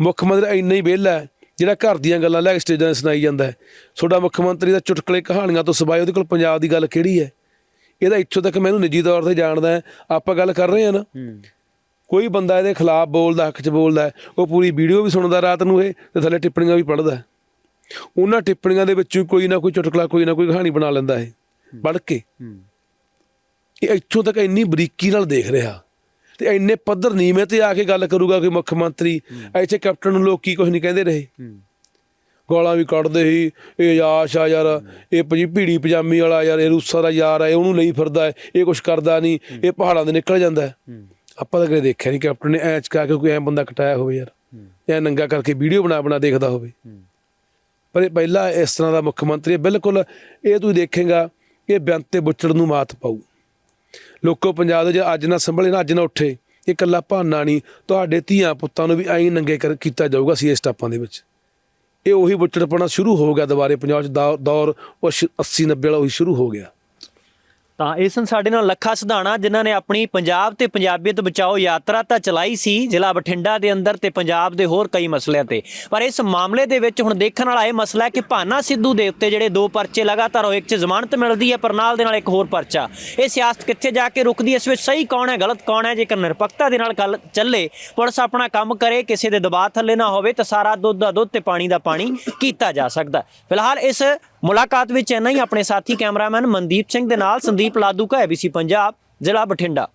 ਮੁੱਖ ਮੰਤਰੀ ਇੰਨਾ ਹੀ ਵਿਹਲਾ ਹੈ ਜਿਹੜਾ ਘਰ ਦੀਆਂ ਗੱਲਾਂ ਲੈ ਕੇ ਸਟੇਜਾਂ 'ਤੇ ਸੁਣਾਈ ਜਾਂਦਾ ਹੈ। ਤੁਹਾਡਾ ਮੁੱਖ ਮੰਤਰੀ ਦਾ ਚੁਟਕਲੇ ਕਹਾਣੀਆਂ ਤੋਂ ਸਿਵਾਏ ਉਹਦੇ ਕੋਲ ਪੰਜਾਬ ਦੀ ਗੱਲ ਕਿਹੜੀ ਹੈ? ਇਹਦਾ ਇੱਥੋਂ ਤੱਕ ਮੈਨੂੰ ਨਿੱਜੀ ਤੌਰ ਤੇ ਜਾਣਦਾ ਆਪਾਂ ਗੱਲ ਕਰ ਰਹੇ ਹਾਂ ਨਾ। ਕੋਈ ਬੰਦਾ ਇਹਦੇ ਖਿਲਾਫ ਬੋਲਦਾ ਹੱਕ 'ਚ ਬੋਲਦਾ ਉਹ ਪੂਰੀ ਵੀਡੀਓ ਵੀ ਸੁਣਦਾ ਰਾਤ ਨੂੰ ਇਹ ਤੇ ਥੱਲੇ ਟਿੱਪਣੀਆਂ ਵੀ ਪੜ੍ਹਦਾ। ਉਹਨਾਂ ਟਿੱਪਣੀਆਂ ਦੇ ਵਿੱਚੋਂ ਕੋਈ ਨਾ ਕੋਈ ਚੁਟਕਲਾ ਕੋਈ ਨਾ ਕੋਈ ਕਹਾਣੀ ਬਣਾ ਲੈਂਦਾ ਹੈ। ਪੜ੍ਹ ਕੇ। ਇਹ ਇੱਥੋਂ ਤੱਕ ਇੰਨੀ ਬਰੀਕੀ ਨਾਲ ਦੇਖ ਰਿਹਾ। ਤੇ ਇੰਨੇ ਪੱਧਰ ਨੀਵੇਂ ਤੇ ਆ ਕੇ ਗੱਲ ਕਰੂਗਾ ਕੋਈ ਮੁੱਖ ਮੰਤਰੀ ਇੱਥੇ ਕੈਪਟਨ ਨੂੰ ਲੋਕ ਕੀ ਕੁਝ ਨਹੀਂ ਕਹਿੰਦੇ ਰਹੇ। ਗਾਲਾਂ ਵੀ ਕੱਢਦੇ ਸੀ ਇਹ ਯਾਸ਼ ਆ ਯਾਰ ਇਹ ਪਜੀ ਭੀੜੀ ਪਜਾਮੀ ਵਾਲਾ ਯਾਰ ਇਹ ਰੂਸਾ ਦਾ ਯਾਰ ਹੈ ਉਹਨੂੰ ਲਈ ਫਿਰਦਾ ਹੈ ਇਹ ਕੁਝ ਕਰਦਾ ਨਹੀਂ ਇਹ ਪਹਾੜਾਂ ਦੇ ਨਿਕਲ ਜਾਂਦਾ ਹੈ। ਆਪਾਂ ਤਾਂ ਕਦੇ ਦੇਖਿਆ ਨਹੀਂ ਕੈਪਟਨ ਨੇ ਐਂ ਚਕਾ ਕੇ ਕੋਈ ਐ ਬੰਦਾ ਕਟਾਇਆ ਹੋਵੇ ਯਾਰ ਐ ਨੰਗਾ ਕਰਕੇ ਵੀਡੀਓ ਬਣਾ ਬਣਾ ਦੇਖਦਾ ਹੋਵੇ। ਪਰ ਇਹ ਪਹਿਲਾ ਇਸ ਤਰ੍ਹਾਂ ਦਾ ਮੁੱਖ ਮੰਤਰੀ ਬਿਲਕੁਲ ਇਹ ਤੂੰ ਦੇਖੇਗਾ ਇਹ ਬੇਅੰਤ ਤੇ ਬੁੱਚੜ ਨੂੰ ਮਾਤ ਪਾਊ। ਲੋਕੋ ਪੰਜਾਬ ਦੇ ਜੇ ਅੱਜ ਨਾ ਸੰਭਲੇ, ਨਾ ਅੱਜ ਨਾ ਉੱਠੇ, ਇਹ ਕੱਲਾ ਭਾਨਾ ਨਹੀਂ, ਤੁਹਾਡੇ ਧੀਆਂ ਪੁੱਤਾਂ ਨੂੰ ਵੀ ਐਂ ਨੰਗੇ ਕਰ, ਕੀਤਾ ਜਾਊਗਾ ਸੀ ਇਸ ਟਾਪਾਂ ਦੇ ਵਿੱਚ। ਇਹ ਉਹੀ ਬੁੱਚੜਪਣਾ ਸ਼ੁਰੂ ਹੋ ਗਿਆ ਦੁਬਾਰੇ ਪੰਜਾਬ 'ਚ ਦੌਰ- ਦੌਰ ਉਹ 80 90 ਵਾਲਾ ਉਹੀ ਸ਼ੁਰੂ ਹੋ ਗਿਆ। ਤਾਂ ਇਸ ਸਨ ਸਾਡੇ ਨਾਲ ਲੱਖਾ ਸਿਧਾਣਾ, ਜਿਨ੍ਹਾਂ ਨੇ ਆਪਣੀ ਪੰਜਾਬ ਤੇ ਪੰਜਾਬੀਅਤ ਬਚਾਓ ਯਾਤਰਾ ਤਾਂ ਚਲਾਈ ਸੀ, ਜ਼ਿਲ੍ਹਾ ਬਠਿੰਡਾ ਦੇ ਅੰਦਰ ਤੇ ਪੰਜਾਬ ਦੇ ਹੋਰ ਕਈ ਮਸਲਿਆਂ ਤੇ। ਪਰ ਇਸ ਮਾਮਲੇ ਦੇ ਵਿੱਚ ਹੁਣ ਦੇਖਣ ਵਾਲਾ ਇਹ ਮਸਲਾ ਹੈ ਕਿ ਭਾਨਾ ਸਿੱਧੂ ਦੇ ਉੱਤੇ ਜਿਹੜੇ ਦੋ ਪਰਚੇ ਲਗਾਤਾਰ ਹੋਏ ਇੱਕ 'ਚ ਜ਼ਮਾਨਤ ਮਿਲਦੀ ਹੈ, ਪਰ ਨਾਲ ਦੇ ਨਾਲ ਇੱਕ ਹੋਰ ਪਰਚਾ। ਇਹ ਸਿਆਸਤ ਕਿੱਥੇ ਜਾ ਕੇ ਰੁਕਦੀ ਹੈ? ਇਸ ਵਿੱਚ ਸਹੀ ਕੌਣ ਹੈ, ਗਲਤ ਕੌਣ ਹੈ? ਜੇਕਰ ਨਿਰਪੱਖਤਾ ਦੇ ਨਾਲ ਗੱਲ ਚੱਲੇ, ਪੁਲਿਸ ਆਪਣਾ ਕੰਮ ਕਰੇ, ਕਿਸੇ ਦੇ ਦਬਾਅ ਥੱਲੇ ਨਾ ਹੋਵੇ, ਤਾਂ ਸਾਰਾ ਦੁੱਧ ਦਾ ਦੁੱਧ ਤੇ ਪਾਣੀ ਦਾ ਪਾਣੀ ਕੀਤਾ ਜਾ ਸਕਦਾ ਫਿਲਹਾਲ ਇਸ ਮੁਲਾਕਾਤ ਵਿੱਚ ਇੰਨਾ ਹੀ, ਆਪਣੇ ਸਾਥੀ ਕੈਮਰਾਮੈਨ ਮਨਦੀਪ ਸਿੰਘ ਦੇ ਨਾਲ ਸੰਦੀਪ ਲਾਦੂਕਾ ਐਬੀਸੀ ਪੰਜਾਬ, ਜ਼ਿਲ੍ਹਾ ਬਠਿੰਡਾ।